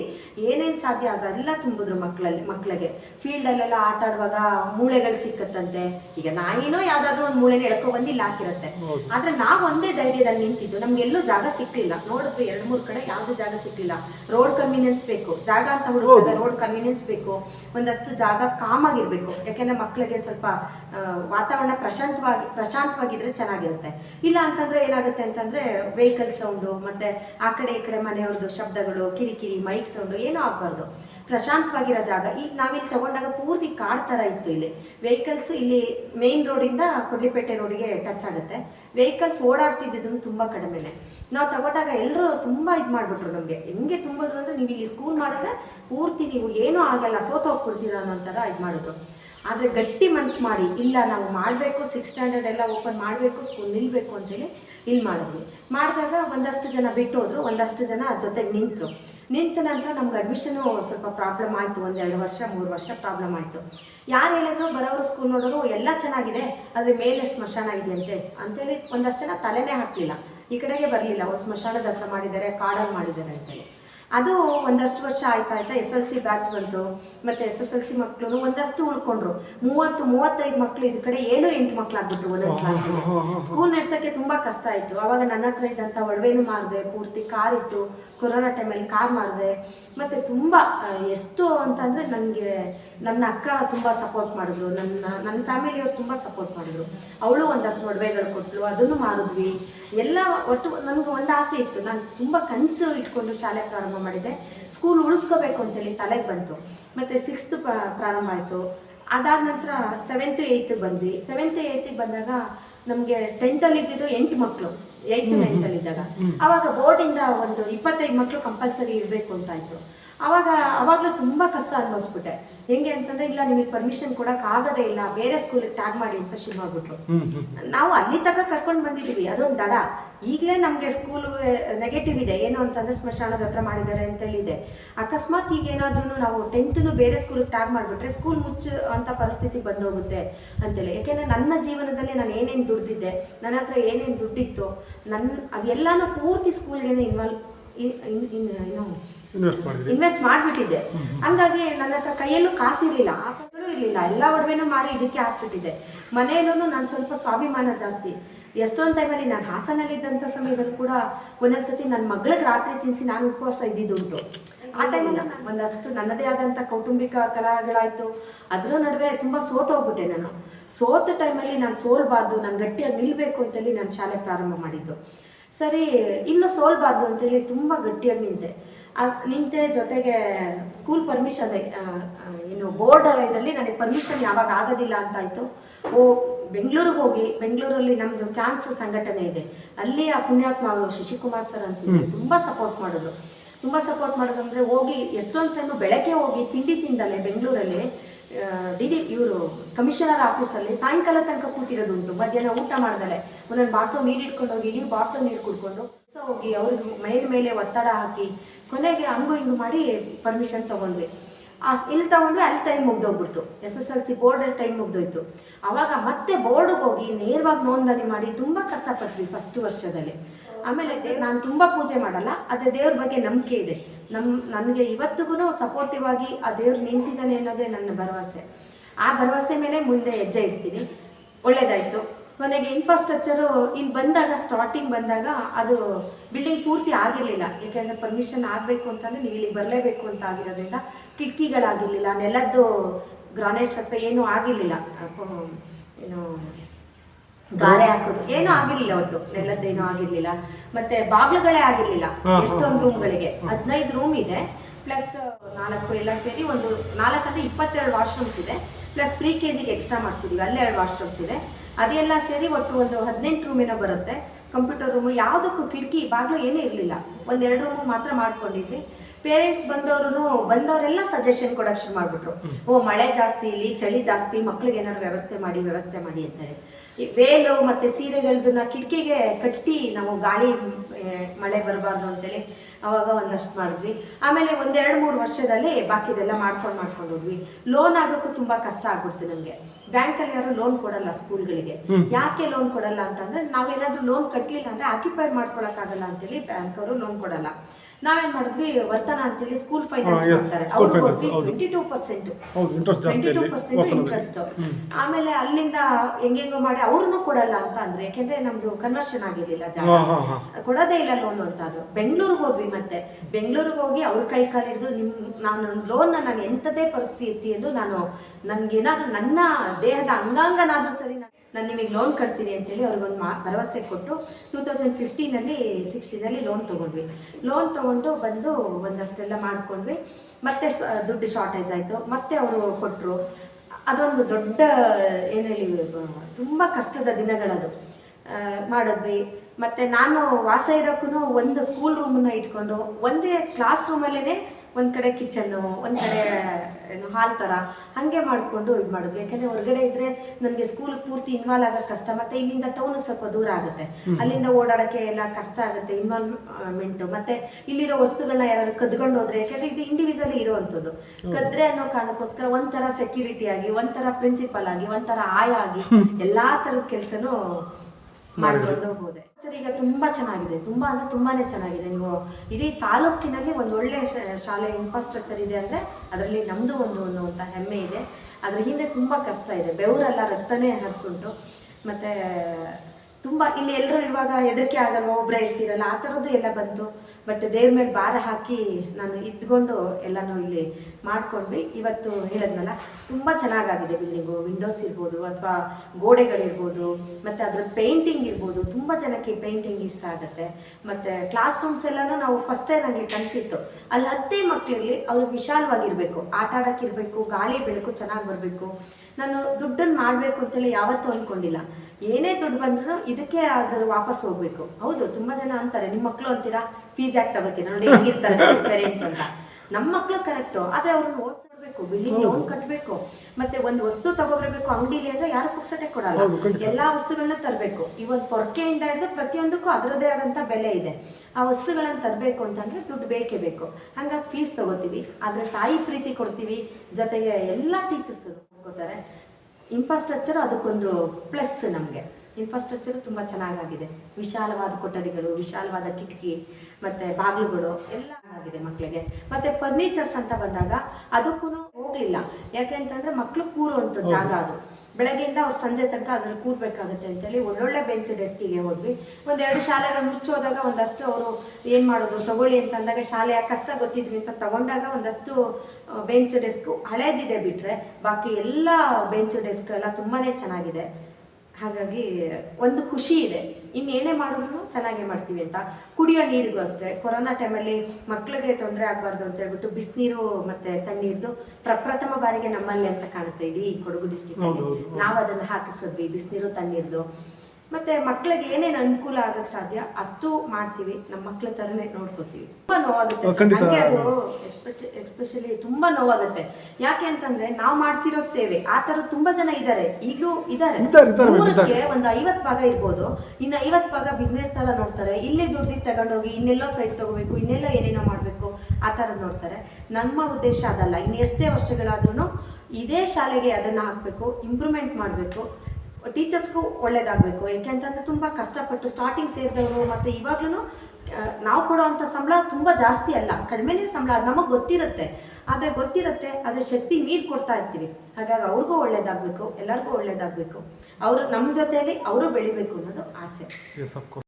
ಏನೇನು ಸಾಧ್ಯ ಅದೆಲ್ಲ ತುಂಬಿದ್ರು ಮಕ್ಕಳಲ್ಲಿ ಮಕ್ಕಳಿಗೆ ಫೀಲ್ಡಲ್ಲೆಲ್ಲ ಆಟ ಆಡುವಾಗ ಮೂಳೆಗಳು ಸಿಕ್ಕತ್ತಂತೆ. ಈಗ ನಾಯಿನೋ ಯಾವ್ದಾದ್ರು ಒಂದು ಮೂಳೆನ ಎಳ್ಕೊ ಬಂದು ಇಲ್ಲಿ ಹಾಕಿರುತ್ತೆ. ಆದ್ರೆ ನಾವು ಒಂದೇ ಧೈರ್ಯದಲ್ಲಿ ನಿಂತಿದ್ದು ನಮ್ಗೆಲ್ಲೂ ಜಾಗ ಸಿಕ್ಲಿಲ್ಲ. ನೋಡಿದ್ವಿ ಎರಡು ಮೂರು ಕಡೆ ಯಾವ್ದು ಜಾಗ ಸಿಕ್ಲಿಲ್ಲ. ರೋಡ್ ಕನ್ವೀನಿಯನ್ಸ್ ಬೇಕು. ಜಾಗ ಅಂತ ಹುಡುಕಿದಾಗ ರೋಡ್ ಕನ್ವೀನಿಯನ್ಸ್ ಬೇಕು ಒಂದಷ್ಟು ಜಾಗ ಕಾಮ್ ಆಗಿರ್ಬೇಕು. ಯಾಕೆಂದ್ರೆ ಮಕ್ಕಳಿಗೆ ಸ್ವಲ್ಪ ವಾತಾವರಣ ಪ್ರಶಾಂತವಾಗಿ, ಪ್ರಶಾಂತವಾಗಿದ್ರೆ ಚೆನ್ನಾಗಿರುತ್ತೆ. ಇಲ್ಲ ಅಂತಂದ್ರೆ ಏನಾಗುತ್ತೆ ಅಂತಂದ್ರೆ ವೆಹಿಕಲ್ ಸೌಂಡು ಮತ್ತೆ ಆ ಕಡೆ ಈ ಕಡೆ ಮನೆಯವ್ರದ್ದು ಶಬ್ದಗಳು, ಕಿರಿಕಿರಿ ಮೈಕ್ ಸೌಂಡು ಏನೂ ಆಗ್ಬಾರ್ದು. ಪ್ರಶಾಂತವಾಗಿರೋ ಜಾಗ. ಈಗ ನಾವಿಲ್ಲಿ ತಗೊಂಡಾಗ ಪೂರ್ತಿ ಕಾಡ್ ಥರ ಇತ್ತು ಇಲ್ಲಿ. ವೆಹಿಕಲ್ಸ್ ಇಲ್ಲಿ ಮೇನ್ ರೋಡಿಂದ ಕೊಡ್ಲಿಪೇಟೆ ರೋಡಿಗೆ ಟಚ್ ಆಗುತ್ತೆ. ವೆಹಿಕಲ್ಸ್ ಓಡಾಡ್ತಿದ್ದು ತುಂಬ ಕಡಿಮೆನೆ. ನಾವು ತಗೊಂಡಾಗ ಎಲ್ಲರೂ ತುಂಬ ಇದು ಮಾಡಿಬಿಟ್ರು ನಮಗೆ. ಹೆಂಗೆ ತುಂಬಿದ್ರು ಅಂದರೆ ನೀವು ಇಲ್ಲಿ ಸ್ಕೂಲ್ ಮಾಡಿದ್ರೆ ಪೂರ್ತಿ ನೀವು ಏನೂ ಆಗಲ್ಲ ಸೋತೋಗ್ಬಿಡ್ತೀರ ಅನ್ನೋ ಥರ ಇದು ಮಾಡಿದ್ರು. ಆದರೆ ಗಟ್ಟಿ ಮನ್ಸು ಮಾಡಿ, ಇಲ್ಲ ನಾವು ಮಾಡಬೇಕು ಸಿಕ್ಸ್ ಸ್ಟ್ಯಾಂಡರ್ಡ್ ಎಲ್ಲ ಓಪನ್ ಮಾಡಬೇಕು ಸ್ಕೂಲ್ ನಿಲ್ಲಬೇಕು ಅಂತೇಳಿ ಇಲ್ಲಿ ಮಾಡಿದ್ವಿ. ಮಾಡಿದಾಗ ಒಂದಷ್ಟು ಜನ ಬಿಟ್ಟು ಹೋದ್ರು ಒಂದಷ್ಟು ಜನ ಜೊತೆಗೆ ನಿಂತರು. ನಿಂತ ನಂತರ ನಮ್ಗೆ ಅಡ್ಮಿಷನು ಸ್ವಲ್ಪ ಪ್ರಾಬ್ಲಮ್ ಆಯಿತು ಎರಡು ವರ್ಷ, ಮೂರು ವರ್ಷ ಪ್ರಾಬ್ಲಮ್ ಆಯಿತು. ಯಾರು ಹೇಳಿದ್ರು ಬರೋರು ಸ್ಕೂಲ್ ನೋಡೋರು, ಎಲ್ಲ ಚೆನ್ನಾಗಿದೆ, ಆದರೆ ಮೇಲೆ ಸ್ಮಶಾನ ಇದೆಯಂತೆ? ಅಂತೇಳಿ ಒಂದಷ್ಟು ಜನ ತಲೆನೇ ಹಾಕಲಿಲ್ಲ. ಈ ಕಡೆಗೆ ಬರಲಿಲ್ಲ. ಓ ಸ್ಮಶಾನದ ಹತ್ರ ಮಾಡಿದ್ದಾರೆ, ಕಾಡಲ್ಲಿ ಮಾಡಿದ್ದಾರೆ ಅಂತೇಳಿ. ಅದು ಒಂದಷ್ಟು ವರ್ಷ ಆಯ್ತಾ ಆಯ್ತಾ ಎಸ್ ಎಲ್ ಸಿ ಬ್ಯಾಚ್ ಬಂತು ಮತ್ತು ಎಸ್ ಎಸ್ ಎಲ್ ಸಿ ಮಕ್ಕಳು ಒಂದಷ್ಟು ಉಳ್ಕೊಂಡ್ರು. ಮೂವತ್ತು ಮೂವತ್ತೈದು ಮಕ್ಕಳು ಇದ್ ಕಡೆ ಏಳು ಎಂಟು ಮಕ್ಳು ಆಗ್ಬಿಟ್ರು ಒಂದೊಂದು ಕ್ಲಾಸ್ ಸ್ಕೂಲ್ ನಡೆಸೋಕ್ಕೆ ತುಂಬ ಕಷ್ಟ ಆಯಿತು. ಆವಾಗ ನನ್ನ ಹತ್ರ ಇದ್ದಂಥ ಒಡವೆನೂ ಮಾರಿದೆ ಪೂರ್ತಿ ಕಾರ್ ಇತ್ತು. ಕೊರೋನಾ ಟೈಮಲ್ಲಿ ಕಾರ್ ಮಾರಿದೆ. ಮತ್ತು ತುಂಬ ಎಷ್ಟು ಅಂತಂದರೆ ನನಗೆ ನನ್ನ ಅಕ್ಕ ತುಂಬ ಸಪೋರ್ಟ್ ಮಾಡಿದ್ರು. ನನ್ನ ನನ್ನ ಫ್ಯಾಮಿಲಿಯವ್ರು ತುಂಬ ಸಪೋರ್ಟ್ ಮಾಡಿದ್ರು. ಅವಳು ಒಂದಷ್ಟು ಒಡವೆಗಳು ಕೊಟ್ಟಳು ಅದನ್ನು ಮಾರಿದ್ವಿ. ಎಲ್ಲ ಒಟ್ಟು ನನಗೆ ಒಂದು ಆಸೆ ಇತ್ತು. ನಾನು ತುಂಬ ಕನಸು ಇಟ್ಕೊಂಡು ಶಾಲೆ ಪ್ರಾರಂಭ ಮಾಡಿದೆ ಸ್ಕೂಲ್ ಉಳಿಸ್ಕೋಬೇಕು ಅಂತೇಳಿ ತಲೆಗೆ ಬಂತು. ಮತ್ತು ಸಿಕ್ಸ್ತ್ ಪ್ರಾರಂಭ ಆಯಿತು. ಅದಾದ ನಂತರ ಸೆವೆಂತ್ ಏಯ್ತ್ ಬಂದ್ವಿ. ಸೆವೆಂತ್ ಏಯ್ತಿಗೆ ಬಂದಾಗ ನಮಗೆ ಟೆಂತಲ್ಲಿ ಇದ್ದಿದ್ದು ಎಂಟು ಮಕ್ಕಳು ಏಯ್ತ್ ನೈನ್ತಲ್ಲಿ ಇದ್ದಾಗ. ಅವಾಗ ಬೋರ್ಡಿಂದ ಒಂದು ಇಪ್ಪತ್ತೈದು ಮಕ್ಕಳು ಕಂಪಲ್ಸರಿ ಇರಬೇಕು ಅಂತ ಆವಾಗ ಅವಾಗ ಅವಾಗಲೂ ತುಂಬ ಕಷ್ಟ ಅನ್ಭವಿಸ್ಬಿಟ್ಟೆ. ಹೆಂಗೆ ಅಂತಂದ್ರೆ ಇಲ್ಲ ನಿಮಗೆ ಪರ್ಮಿಷನ್ ಕೊಡಕ್ ಆಗದೇ ಇಲ್ಲ ಬೇರೆ ಸ್ಕೂಲಿಗೆ ಟ್ಯಾಗ್ ಮಾಡಿ ಅಂತ ಶುರು ಮಾಡ್ಬಿಟ್ರು ನಾವು ಅಲ್ಲಿ ತನಕ ಕರ್ಕೊಂಡು ಬಂದಿದ್ದೀವಿ ಅದೊಂದು ದಡ. ಈಗಲೇ ನಮಗೆ ಸ್ಕೂಲ್ ನೆಗೆಟಿವ್ ಇದೆ. ಏನು ಅಂತಂದ್ರೆ ಸ್ಮಶಾನದ ಹತ್ರ ಮಾಡಿದ್ದಾರೆ ಅಂತ ಇದೆ ಅಕಸ್ಮಾತ್ ಈಗ ಏನಾದ್ರೂ ನಾವು ಟೆಂತ್ನು ಬೇರೆ ಸ್ಕೂಲಿಗೆ ಟ್ಯಾಗ್ ಮಾಡಿಬಿಟ್ರೆ ಸ್ಕೂಲ್ ಮುಚ್ಚ ಅಂತ ಪರಿಸ್ಥಿತಿ ಬಂದೋಗುತ್ತೆ ಅಂತೇಳಿ. ಯಾಕೆಂದ್ರೆ ನನ್ನ ಜೀವನದಲ್ಲಿ ನಾನು ಏನೇನು ದುಡ್ದಿದ್ದೆ ನನ್ನ ಹತ್ರ ಏನೇನು ದುಡ್ಡಿತ್ತು ನನ್ನ ಅದೆಲ್ಲಾನು ಪೂರ್ತಿ ಸ್ಕೂಲ್ಗೆ ಇನ್ವಾಲ್ವ್ ಇನ್ ಇನ್ ಇನ್ವೆಸ್ಟ್ ಮಾಡಿಬಿಟ್ಟಿದ್ದೆ. ಹಂಗಾಗಿ ನನ್ನ ಹತ್ರ ಕೈಯಲ್ಲೂ ಕಾಸಿರಲಿಲ್ಲ. ಆಟಗಳು ಇರಲಿಲ್ಲ. ಎಲ್ಲ ಒಡವೆನೂ ಮಾರಿ ಇದಕ್ಕೆ ಹಾಕ್ಬಿಟ್ಟಿದ್ದೆ. ಮನೆಯಲ್ಲೂ ನಾನು ಸ್ವಲ್ಪ ಸ್ವಾಭಿಮಾನ ಜಾಸ್ತಿ. ಎಷ್ಟೊಂದು ಟೈಮಲ್ಲಿ ನಾನು ಹಾಸನಲ್ಲಿದ್ದಂಥ ಸಮಯದಲ್ಲಿ ಕೂಡ ಒಂದೊಂದ್ಸತಿ ನನ್ನ ಮಗಳಿಗೆ ರಾತ್ರಿ ತಿನ್ಸಿ ನಾನು ಉಪವಾಸ ಇದ್ದಿದ್ದುಂಟು. ಆ ಟೈಮಲ್ಲಿ ಒಂದಷ್ಟು ನನ್ನದೇ ಆದಂಥ ಕೌಟುಂಬಿಕ ಕಲಹಗಳಾಯಿತು. ಅದರ ನಡುವೆ ತುಂಬ ಸೋತೋಗ್ಬಿಟ್ಟೆ ನಾನು. ಸೋತ ಟೈಮಲ್ಲಿ ನಾನು ಸೋಲ್ಬಾರ್ದು ನಾನು ಗಟ್ಟಿಯಾಗಿ ನಿಲ್ಲಬೇಕು ಅಂತೇಳಿ ನಾನು ಶಾಲೆ ಪ್ರಾರಂಭ ಮಾಡಿದ್ದು. ಸರಿ ಇನ್ನು ಸೋಲ್ಬಾರ್ದು ಅಂತೇಳಿ ತುಂಬ ಗಟ್ಟಿಯಾಗಿ ನಿಂತೆ. ನಿಂತೆ ಜೊತೆಗೆ ಸ್ಕೂಲ್ ಪರ್ಮಿಷನ್ ಏನು ಬೋರ್ಡ್ ಇದರಲ್ಲಿ ನನಗೆ ಪರ್ಮಿಷನ್ ಯಾವಾಗ ಆಗೋದಿಲ್ಲ ಅಂತಾಯಿತು ಓ ಬೆಂಗಳೂರಿಗೆ ಹೋಗಿ ಬೆಂಗಳೂರಲ್ಲಿ ನಮ್ಮದು ಕ್ಯಾನ್ಸರ್ ಸಂಘಟನೆ ಇದೆ. ಅಲ್ಲಿ ಆ ಪುಣ್ಯಾತ್ಮ ಅವರು ಶಶಿಕುಮಾರ್ ಸರ್ ಅಂತ ತುಂಬ ಸಪೋರ್ಟ್ ಮಾಡಿದ್ರು. ತುಂಬ ಸಪೋರ್ಟ್ ಮಾಡೋದಂದ್ರೆ ಹೋಗಿ ಎಷ್ಟೊಂದು ಟೈಮು ಬೆಳಗ್ಗೆ ಹೋಗಿ ತಿಂಡಿ ತಿಂದಲೆ ಬೆಂಗಳೂರಲ್ಲಿ ಡಿ ಡಿ ಇವರು ಕಮಿಷನರ್ ಆಫೀಸಲ್ಲಿ ಸಾಯಂಕಾಲ ತನಕ ಕೂತಿರೋದು ಉಂಟು ಮಧ್ಯಾಹ್ನ ಊಟ ಮಾಡ್ದಲೆ. ಒಂದೊಂದು ಬಾಟ್ಲು ನೀರು ಇಟ್ಕೊಂಡು ಹೋಗಿ ಇಡೀ ಬಾಟ್ಲು ನೀರು ಕುಡ್ಕೊಂಡು ಸೊ ಹೋಗಿ ಅವ್ರಿಗೆ ಮೈಲ್ ಮೇಲೆ ಒತ್ತಡ ಹಾಕಿ ಕೊನೆಗೆ ಹಂಗು ಹಿಂಗು ಮಾಡಿ ಪರ್ಮಿಷನ್ ತೊಗೊಂಡ್ವಿ. ಆ ಇಲ್ಲಿ ತೊಗೊಂಡ್ವಿ ಅಲ್ಲಿ time ಮುಗ್ದೋಗ್ಬಿಡ್ತು. S S L C board time ಮುಗ್ದೋಯ್ತು. ಆವಾಗ ಮತ್ತೆ ಬೋರ್ಡ್ಗೆ ಹೋಗಿ ನೇರವಾಗಿ ನೋಂದಣಿ ಮಾಡಿ ತುಂಬ ಕಷ್ಟಪಟ್ವಿ ಫಸ್ಟ್ ವರ್ಷದಲ್ಲಿ. ಆಮೇಲೆ ನಾನು ತುಂಬ ಪೂಜೆ ಮಾಡಲ್ಲ ಆದರೆ ದೇವ್ರ ಬಗ್ಗೆ ನಂಬಿಕೆ ಇದೆ. ನಮ್ಮ ನನಗೆ ಇವತ್ತಿಗೂ ಸಪೋರ್ಟಿವ್ ಆಗಿ ಆ ದೇವ್ರು ನಿಂತಿದ್ದಾನೆ ಅನ್ನೋದೇ ನನ್ನ ಭರವಸೆ. ಆ ಭರವಸೆ ಮೇಲೆ ಮುಂದೆ ಹೆಜ್ಜೆ ಇರ್ತೀನಿ ಒಳ್ಳೇದಾಯಿತು. ಕೊನೆಗೆ ಇನ್ಫ್ರಾಸ್ಟ್ರಕ್ಚರು ಇಲ್ಲಿ ಬಂದಾಗ ಸ್ಟಾರ್ಟಿಂಗ್ ಬಂದಾಗ ಅದು ಬಿಲ್ಡಿಂಗ್ ಪೂರ್ತಿ ಆಗಿರಲಿಲ್ಲ. ಯಾಕೆಂದರೆ ಪರ್ಮಿಷನ್ ಆಗಬೇಕು ಅಂತಂದರೆ ನೀವು ಇಲ್ಲಿಗೆ ಬರಲೇಬೇಕು ಅಂತ ಆಗಿರೋದ್ರಿಂದ ಕಿಟಕಿಗಳಾಗಿರಲಿಲ್ಲ, ನೆಲದ್ದು ಗ್ರಾನೈಟ್ಸ್ ಅಥವಾ ಏನೂ ಆಗಿರಲಿಲ್ಲ. ಏನು ಗಾರೆ ಹಾಕೋದು. ಏನೂ ಆಗಿರ್ಲಿಲ್ಲ ಒಟ್ಟು. ನೆಲದ್ದೇನೂ ಆಗಿರ್ಲಿಲ್ಲ. ಮತ್ತೆ ಬಾಗ್ಲುಗಳೇ ಆಗಿರ್ಲಿಲ್ಲ. ಎಷ್ಟೊಂದು ರೂಮ್ಗಳಿಗೆ ಹದಿನೈದು ರೂಮ್ ಇದೆ. ಪ್ಲಸ್ ನಾಲ್ಕು ಎಲ್ಲ ಸೇರಿ ಒಂದು ನಾಲ್ಕಂದ್ರೆ ಇಪ್ಪತ್ತೆರಡು ವಾಶ್ರೂಮ್ಸ್ ಇದೆ. ಪ್ಲಸ್ ಪ್ರೀ ಕೆ ಜಿಗೆ ಎಕ್ಸ್ಟ್ರಾ ಮಾಡಿಸಿದ್ವಿ. ಅಲ್ಲೇ ಎರಡು ವಾಶ್ರೂಮ್ಸ್ ಇದೆ. ಅದೆಲ್ಲ ಸೇರಿ ಒಟ್ಟು ಒಂದು ಹದಿನೆಂಟು ರೂಮಿನ ಬರುತ್ತೆ. ಕಂಪ್ಯೂಟರ್ ರೂಮು ಯಾವುದಕ್ಕೂ ಕಿಟಕಿ ಬಾಗಿಲು ಏನೇ ಇರಲಿಲ್ಲ. ಒಂದೆರಡು ರೂಮು ಮಾತ್ರ ಮಾಡ್ಕೊಂಡಿದ್ವಿ. ಪೇರೆಂಟ್ಸ್ ಬಂದವರು ಬಂದವರೆಲ್ಲ ಸಜೆಷನ್ ಕೊಡೋಕೆ ಶುರು ಮಾಡಿಬಿಟ್ರು. ಓ ಮಳೆ ಜಾಸ್ತಿ ಇಲ್ಲಿ ಚಳಿ ಜಾಸ್ತಿ ಮಕ್ಳಿಗೆ ಏನಾದ್ರು ವ್ಯವಸ್ಥೆ ಮಾಡಿ ವ್ಯವಸ್ಥೆ ಮಾಡಿ ಅಂತಾರೆ. ವೇಲು ಮತ್ತು ಸೀರೆಗಳದನ್ನ ಕಿಟಕಿಗೆ ಕಟ್ಟಿ ನಾವು ಗಾಳಿ ಮಳೆ ಬರಬಾರ್ದು ಅಂತೇಳಿ ಅವಾಗ ಒಂದಷ್ಟು ಮಾಡಿದ್ವಿ. ಆಮೇಲೆ ಒಂದೆರಡು ಮೂರು ವರ್ಷದಲ್ಲಿ ಬಾಕಿದೆಲ್ಲ ಮಾಡ್ಕೊಂಡು ಮಾಡ್ಕೊಂಡು ಹೋದ್ವಿ. ಲೋನ್ ಆಗೋಕ್ಕೂ ತುಂಬ ಕಷ್ಟ ಆಗ್ಬಿಡ್ತು ನಮಗೆ. ಬ್ಯಾಂಕಲ್ಲಿ ಯಾರು ಲೋನ್ ಕೊಡಲ್ಲ ಸ್ಕೂಲ್ಗಳಿಗೆ. ಯಾಕೆ ಲೋನ್ ಕೊಡಲ್ಲ ಅಂತಂದ್ರೆ ನಾವೇನಾದ್ರೂ ಲೋನ್ ಕಟ್ಟಲಿಲ್ಲ ಅಂದ್ರೆ ಆಕ್ಯುಪೈ ಮಾಡ್ಕೊಳಕ್ಕಾಗಲ್ಲ ಅಂತೇಳಿ ಬ್ಯಾಂಕ್ ಅವರು ಲೋನ್ ಕೊಡಲ್ಲ. ನಾವೇನ್ ಮಾಡಿದ್ವಿ ವರ್ತನ ಅಂತೇಳಿ ಸ್ಕೂಲ್ ಫೈನಾನ್ಸ್ ಮಾಡ್ತಾರೆ. ಟ್ವೆಂಟಿ ಟೂ ಪರ್ಸೆಂಟ್ ಇಂಟ್ರೆಸ್ಟ್ ಜಾಸ್ತಿ ಟ್ವೆಂಟಿ ಟೂ ಪರ್ಸೆಂಟ್ ಇಂಟ್ರೆಸ್ಟ್ ಆಮೇಲೆ ಅಲ್ಲಿಂದ ಹೆಂಗೆಂಗೋ ಮಾಡಿ ಅವ್ರನ್ನೂ ಕೊಡಲ್ಲ ಅಂತ ಅಂದ್ರೆ ಯಾಕೆಂದ್ರೆ ನಮ್ದು ಕನ್ವರ್ಷನ್ ಆಗಿರ್ಲಿಲ್ಲ ಜಾಗ. ಕೊಡೋದೇ ಇಲ್ಲ ಲೋನ್ ಅಂತ ಅದು. ಬೆಂಗಳೂರಿಗೆ ಹೋದ್ವಿ ಮತ್ತೆ. ಬೆಂಗಳೂರಿಗೆ ಹೋಗಿ ಅವ್ರ ಕೈ ಕಾಲಿಡ್ದು ನಿಮ್ ನಾನು ಲೋನ್ ನಾನು ಎಂಥದೇ ಪರಿಸ್ಥಿತಿ ಎಂದು ನಾನು ನನ್ಗೇನಾದ್ರೂ ನನ್ನ ದೇಹದ ಅಂಗಾಂಗನಾದ್ರೂ ಸರಿ ನಾನು ನಿಮಗೆ ಲೋನ್ ಕಟ್ತೀನಿ ಅಂತೇಳಿ ಅವ್ರಿಗೊಂದು ಮಾ, ಭರವಸೆ ಕೊಟ್ಟು ಟೂ ತೌಸಂಡ್ ಫಿಫ್ಟೀನಲ್ಲಿ ಸಿಕ್ಸ್ಟೀನಲ್ಲಿ ಲೋನ್ ತೊಗೊಂಡ್ವಿ. ಲೋನ್ ತೊಗೊಂಡು ಬಂದು ಒಂದಷ್ಟೆಲ್ಲ ಮಾಡ್ಕೊಂಡ್ವಿ. ಮತ್ತೆ ದುಡ್ಡು ಶಾರ್ಟೇಜ್ ಆಯಿತು. ಮತ್ತೆ ಅವರು ಕೊಟ್ಟರು ಅದೊಂದು ದೊಡ್ಡ, ಏನು ಹೇಳಿ, ತುಂಬ ಕಷ್ಟದ ದಿನಗಳದು. ಮಾಡಿದ್ವಿ. ಮತ್ತು ನಾನು ವಾಸ ಇರೋಕ್ಕೂ ಒಂದು ಸ್ಕೂಲ್ ರೂಮನ್ನು ಇಟ್ಕೊಂಡು ಒಂದೇ ಕ್ಲಾಸ್ ರೂಮಲ್ಲೇ ಒಂದು ಕಡೆ ಕಿಚನ್ನು ಒಂದು ಕಡೆ ಏನು ಹಾಲ್ ಥರ ಹಾಗೆ ಮಾಡಿಕೊಂಡು ಇದು ಮಾಡಿದ್ವಿ ಯಾಕಂದ್ರೆ ಹೊರಗಡೆ ಇದ್ರೆ ನನಗೆ ಸ್ಕೂಲ್ ಪೂರ್ತಿ ಇನ್ವಾಲ್ವ್ ಆಗೋಕ್ಕೆ ಕಷ್ಟ ಮತ್ತೆ ಇಲ್ಲಿಂದ ಟೌನಿಗೆ ಸ್ವಲ್ಪ ದೂರ ಆಗುತ್ತೆ. ಅಲ್ಲಿಂದ ಓಡಾಡೋಕ್ಕೆ ಎಲ್ಲ ಕಷ್ಟ ಆಗುತ್ತೆ ಇನ್ವಾಲ್ವ್ಮೆಂಟು ಮತ್ತೆ ಇಲ್ಲಿರೋ ವಸ್ತುಗಳನ್ನ ಯಾರು ಕದ್ಕೊಂಡು ಹೋದ್ರೆ ಯಾಕಂದರೆ ಇದು ಇಂಡಿವಿಜುವಲಿ ಇರೋವಂಥದ್ದು ಕದ್ರೆ ಅನ್ನೋ ಕಾರಣಕ್ಕೋಸ್ಕರ ಒಂಥರ ಸೆಕ್ಯೂರಿಟಿ ಆಗಿ ಒಂಥರ ಪ್ರಿನ್ಸಿಪಲ್ ಆಗಿ ಒಂಥರ ಆಯ ಆಗಿ ಎಲ್ಲ ಥರದ ಕೆಲಸನೂ ಮಾಡಿಕೊಂಡು ಹೋದೆ ಸರ್, ಈಗ ತುಂಬ ಚೆನ್ನಾಗಿದೆ. ತುಂಬ ಅಂದರೆ ತುಂಬಾ ಚೆನ್ನಾಗಿದೆ. ನೀವು ಇಡೀ ತಾಲೂಕಿನಲ್ಲಿ ಒಂದು ಒಳ್ಳೆಯ ಶಾಲೆ ಇನ್ಫ್ರಾಸ್ಟ್ರಕ್ಚರ್ ಇದೆ ಅಂದರೆ ಅದರಲ್ಲಿ ನಮ್ಮದು ಒಂದು ಅನ್ನುವಂಥ ಹೆಮ್ಮೆ ಇದೆ. ಅದರ ಹಿಂದೆ ತುಂಬ ಕಷ್ಟ ಇದೆ. ಬೆವರೆಲ್ಲ ರಕ್ತನೇ ಹರಿಸುಂಟು. ಮತ್ತೆ ತುಂಬ ಇಲ್ಲಿ ಎಲ್ಲರೂ ಇರುವಾಗ ಹೆದರಿಕೆ ಆಗಲ್ವ ಒಬ್ಬರೇ ಇರ್ತೀರಲ್ಲ? ಆ ಥರದ್ದು ಎಲ್ಲ ಬಂತು. ಬಟ್ ದೇವ್ರ ಮೇಲೆ ಭಾರ ಹಾಕಿ ನಾನು ಇದ್ಕೊಂಡು ಎಲ್ಲನೂ ಇಲ್ಲಿ ಮಾಡ್ಕೊಂಡ್ವಿ. ಇವತ್ತು ಹೇಳಿದ್ನಲ್ಲ, ತುಂಬ ಚೆನ್ನಾಗಾಗಿದೆ ಬಿಲ್ಡಿಂಗು ವಿಂಡೋಸ್ ಇರ್ಬೋದು ಅಥವಾ ಗೋಡೆಗಳಿರ್ಬೋದು, ಮತ್ತು ಅದ್ರ ಪೇಂಟಿಂಗ್ ಇರ್ಬೋದು. ತುಂಬ ಜನಕ್ಕೆ ಪೇಂಟಿಂಗ್ ಇಷ್ಟ ಆಗುತ್ತೆ. ಮತ್ತು ಕ್ಲಾಸ್ ರೂಮ್ಸ್ ಎಲ್ಲನೂ ನಾವು ಫಸ್ಟೇ ನನಗೆ ಕನಸಿತ್ತು. ಅಲ್ಲಿ ಹತ್ತೇ ಮಕ್ಕಳಲ್ಲಿ ಅವರು ವಿಶಾಲವಾಗಿರಬೇಕು. ಆಟ ಆಡೋಕ್ಕಿರಬೇಕು ಗಾಳಿ ಬೆಳಕು ಚೆನ್ನಾಗಿ ಬರಬೇಕು. ನಾನು ದುಡ್ಡನ್ನು ಮಾಡಬೇಕು ಅಂತೇಳಿ ಯಾವತ್ತೂ ಅಂದ್ಕೊಂಡಿಲ್ಲ ಏನೇ ದುಡ್ಡು ಬಂದ್ರೂ ಇದಕ್ಕೆ ಅದ್ರ ವಾಪಸ್ ಹೋಗ್ಬೇಕು. ಹೌದು ತುಂಬ ಜನ ಅಂತಾರೆ ನಿಮ್ಮ ಮಕ್ಕಳು ಅಂತೀರಾ? ಫೀಸ್ ಯಾಕೆ ತಗೋತೀರ? ನೋಡಿ ಹೆಂಗಿರ್ತಾರೆ ಪೇರೆಂಟ್ಸ್ ಅಂತ. ನಮ್ಮ ಮಕ್ಕಳು ಕರೆಕ್ಟು ಆದರೆ ಅವ್ರನ್ನ ಓದಿಸ್ಬೇಕು ಬಿಲ್ಡಿಂಗ್ ಲೋನ್ ಕಟ್ಟಬೇಕು ಮತ್ತೆ ಒಂದು ವಸ್ತು ತಗೋಬರ್ಬೇಕು ಅಂಗಡಿಲಿ ಅಂದ್ರೆ ಯಾರು ಪುಕ್ಸಟೆ ಕೊಡಲ್ಲ. ಎಲ್ಲಾ ವಸ್ತುಗಳನ್ನ ತರಬೇಕು. ಈ ಒಂದು ಪೊರ್ಕೆಯಿಂದ ಹಿಡಿದು ಪ್ರತಿಯೊಂದಕ್ಕೂ ಅದರದೇ ಆದಂತ ಬೆಲೆ ಇದೆ. ಆ ವಸ್ತುಗಳನ್ನ ತರಬೇಕು ಅಂತಂದ್ರೆ ದುಡ್ಡು ಬೇಕೇ ಬೇಕು. ಹಂಗಾಗಿ ಫೀಸ್ ತಗೋತೀವಿ ಆದ್ರೆ ತಾಯಿ ಪ್ರೀತಿ ಕೊಡ್ತೀವಿ ಜೊತೆಗೆ ಎಲ್ಲ ಟೀಚರ್ಸ್ ಹೋಗ್ತಾರೆ. ಇನ್ಫ್ರಾಸ್ಟ್ರಕ್ಚರ್ ಅದಕ್ಕೊಂದು ಪ್ಲಸ್ ನಮಗೆ. ಇನ್ಫ್ರಾಸ್ಟ್ರಕ್ಚರ್ ತುಂಬ ಚೆನ್ನಾಗಾಗಿದೆ. ವಿಶಾಲವಾದ ಕೊಠಡಿಗಳು ವಿಶಾಲವಾದ ಕಿಟಕಿ ಮತ್ತು ಬಾಗಿಲುಗಳು ಎಲ್ಲ ಆಗಿದೆ ಮಕ್ಕಳಿಗೆ ಮತ್ತು ಫರ್ನಿಚರ್ಸ್ ಅಂತ ಬಂದಾಗ ಅದಕ್ಕೂ ಹೋಗಲಿಲ್ಲ. ಯಾಕೆ ಅಂತಂದ್ರೆ ಮಕ್ಕಳು ಕೂರುವಂಥ ಜಾಗ ಅದು. ಬೆಳಗ್ಗೆಯಿಂದ ಅವ್ರು ಸಂಜೆ ತನಕ ಅದ್ರಲ್ಲಿ ಕೂರ್ಬೇಕಾಗುತ್ತೆ ಅಂತೇಳಿ ಒಳ್ಳೊಳ್ಳೆ ಬೆಂಚ್ ಡೆಸ್ಕಿಗೆ ಹೋದ್ವಿ. ಒಂದೆರಡು ಶಾಲೆಗಳು ಮುಚ್ಚೋದಾಗ ಒಂದಷ್ಟು ಅವರು ಏನು ಮಾಡೋದು ತಗೊಳ್ಳಿ ಅಂತ ಅಂದಾಗ ಶಾಲೆಯ ಕಷ್ಟ ಗೊತ್ತಿದ್ವಿ ಅಂತ ತಗೊಂಡಾಗ ಒಂದಷ್ಟು ಬೆಂಚ್ ಡೆಸ್ಕ್ ಹಳೇದಿದೆ ಬಿಟ್ಟರೆ ಬಾಕಿ ಎಲ್ಲ ಬೆಂಚ್ ಡೆಸ್ಕ್ ಎಲ್ಲ ತುಂಬಾ ಚೆನ್ನಾಗಿದೆ. ಹಾಗಾಗಿ ಒಂದು ಖುಷಿ ಇದೆ. ಇನ್ನೇನೇ ಮಾಡಿದ್ರು ಚೆನ್ನಾಗೇ ಮಾಡ್ತೀವಿ ಅಂತ. ಕುಡಿಯೋ ನೀರಿಗೂ ಅಷ್ಟೇ. ಕೊರೋನಾ ಟೈಮಲ್ಲಿ ಮಕ್ಕಳಿಗೆ ತೊಂದರೆ ಆಗಬಾರ್ದು ಅಂತ ಹೇಳ್ಬಿಟ್ಟು ಬಿಸಿನೀರು ಮತ್ತೆ ತಣ್ಣೀರ್ದು ಪ್ರಪ್ರಥಮ ಬಾರಿಗೆ ನಮ್ಮಲ್ಲಿ ಅಂತ ಕಾಣುತ್ತೆ ಇಡೀ ಕೊಡಗು ಡಿಸ್ಟಿಕ್ ನಾವು ಅದನ್ನು ಹಾಕಿಸಿದ್ವಿ ಬಿಸಿನೀರು ತಣ್ಣೀರ್ದು. ಮತ್ತೆ ಮಕ್ಕಳಿಗೆ ಏನೇನು ಅನುಕೂಲ ಆಗಕ್ಕೆ ಸಾಧ್ಯ? ಅಷ್ಟು ಮಾಡ್ತೀವಿ. ನಮ್ಮ ಮಕ್ಕಳ ತರನೇ ನೋಡ್ಕೊತೀವಿ. ತುಂಬಾ ನೋವಾಗುತ್ತೆ ನನಗೆ ಅದು ಎಕ್ಸ್ಪೆಕ್ಟ್ ಎಕ್ಸ್ಪೆಷಲಿ ತುಂಬಾ ನೋವಾಗುತ್ತೆ. ಯಾಕೆ ಅಂತಂದ್ರೆ ನಾವು ಮಾಡ್ತಿರೋ ಸೇವೆ. ಆ ಥರ ತುಂಬಾ ಜನ ಇದ್ದಾರೆ ಈಗಲೂ ಇದ್ದಾರೆ ಊರಿಗೆ. ನೂರಕ್ಕೆ ಒಂದು ಐವತ್ತು ಭಾಗ ಇರ್ಬೋದು. ಇನ್ನ ಐವತ್ ಭಾಗ ಬಿಸ್ನೆಸ್ ತರ ನೋಡ್ತಾರೆ. ಇಲ್ಲಿ ದುಡ್ದಿದ್ದು ತಗೊಂಡೋಗಿ ಇನ್ನೆಲ್ಲೋ ಸೈಟ್ ತಗೋಬೇಕು ಇನ್ನೆಲ್ಲ ಏನೇನೋ ಮಾಡಬೇಕು ಆ ತರ ನೋಡ್ತಾರೆ. ನಮ್ಮ ಉದ್ದೇಶ ಅದಲ್ಲ. ಇನ್ನು ಎಷ್ಟೇ ವರ್ಷಗಳಾದ್ರೂ ಇದೇ ಶಾಲೆಗೆ ಅದನ್ನ ಹಾಕ್ಬೇಕು ಇಂಪ್ರೂವ್ಮೆಂಟ್ ಮಾಡಬೇಕು. ಟೀಚರ್ಸ್ಗೂ ಒಳ್ಳೇದಾಗಬೇಕು. ಯಾಕೆಂತಂದ್ರೆ ತುಂಬ ಕಷ್ಟಪಟ್ಟು ಸ್ಟಾರ್ಟಿಂಗ್ ಸೇರಿದವರು ಮತ್ತು ಇವಾಗ್ಲೂ ನಾವು ಕೊಡೋವಂಥ ಸಂಬಳ ತುಂಬ ಜಾಸ್ತಿ ಅಲ್ಲ. ಕಡಿಮೆನೇ ಸಂಬಳ ನಮಗೆ ಗೊತ್ತಿರುತ್ತೆ. ಆದರೆ ಗೊತ್ತಿರುತ್ತೆ, ಆದರೆ ಶಕ್ತಿ ಮೀರಿ ಕೊಡ್ತಾ ಇರ್ತೀವಿ. ಹಾಗಾಗಿ ಅವ್ರಿಗೂ ಒಳ್ಳೇದಾಗಬೇಕು, ಎಲ್ಲರಿಗೂ ಒಳ್ಳೇದಾಗಬೇಕು. ಅವರು ನಮ್ಮ ಜೊತೆಯಲ್ಲಿ, ಅವರು ಬೆಳಿಬೇಕು ಅನ್ನೋದು ಆಸೆ.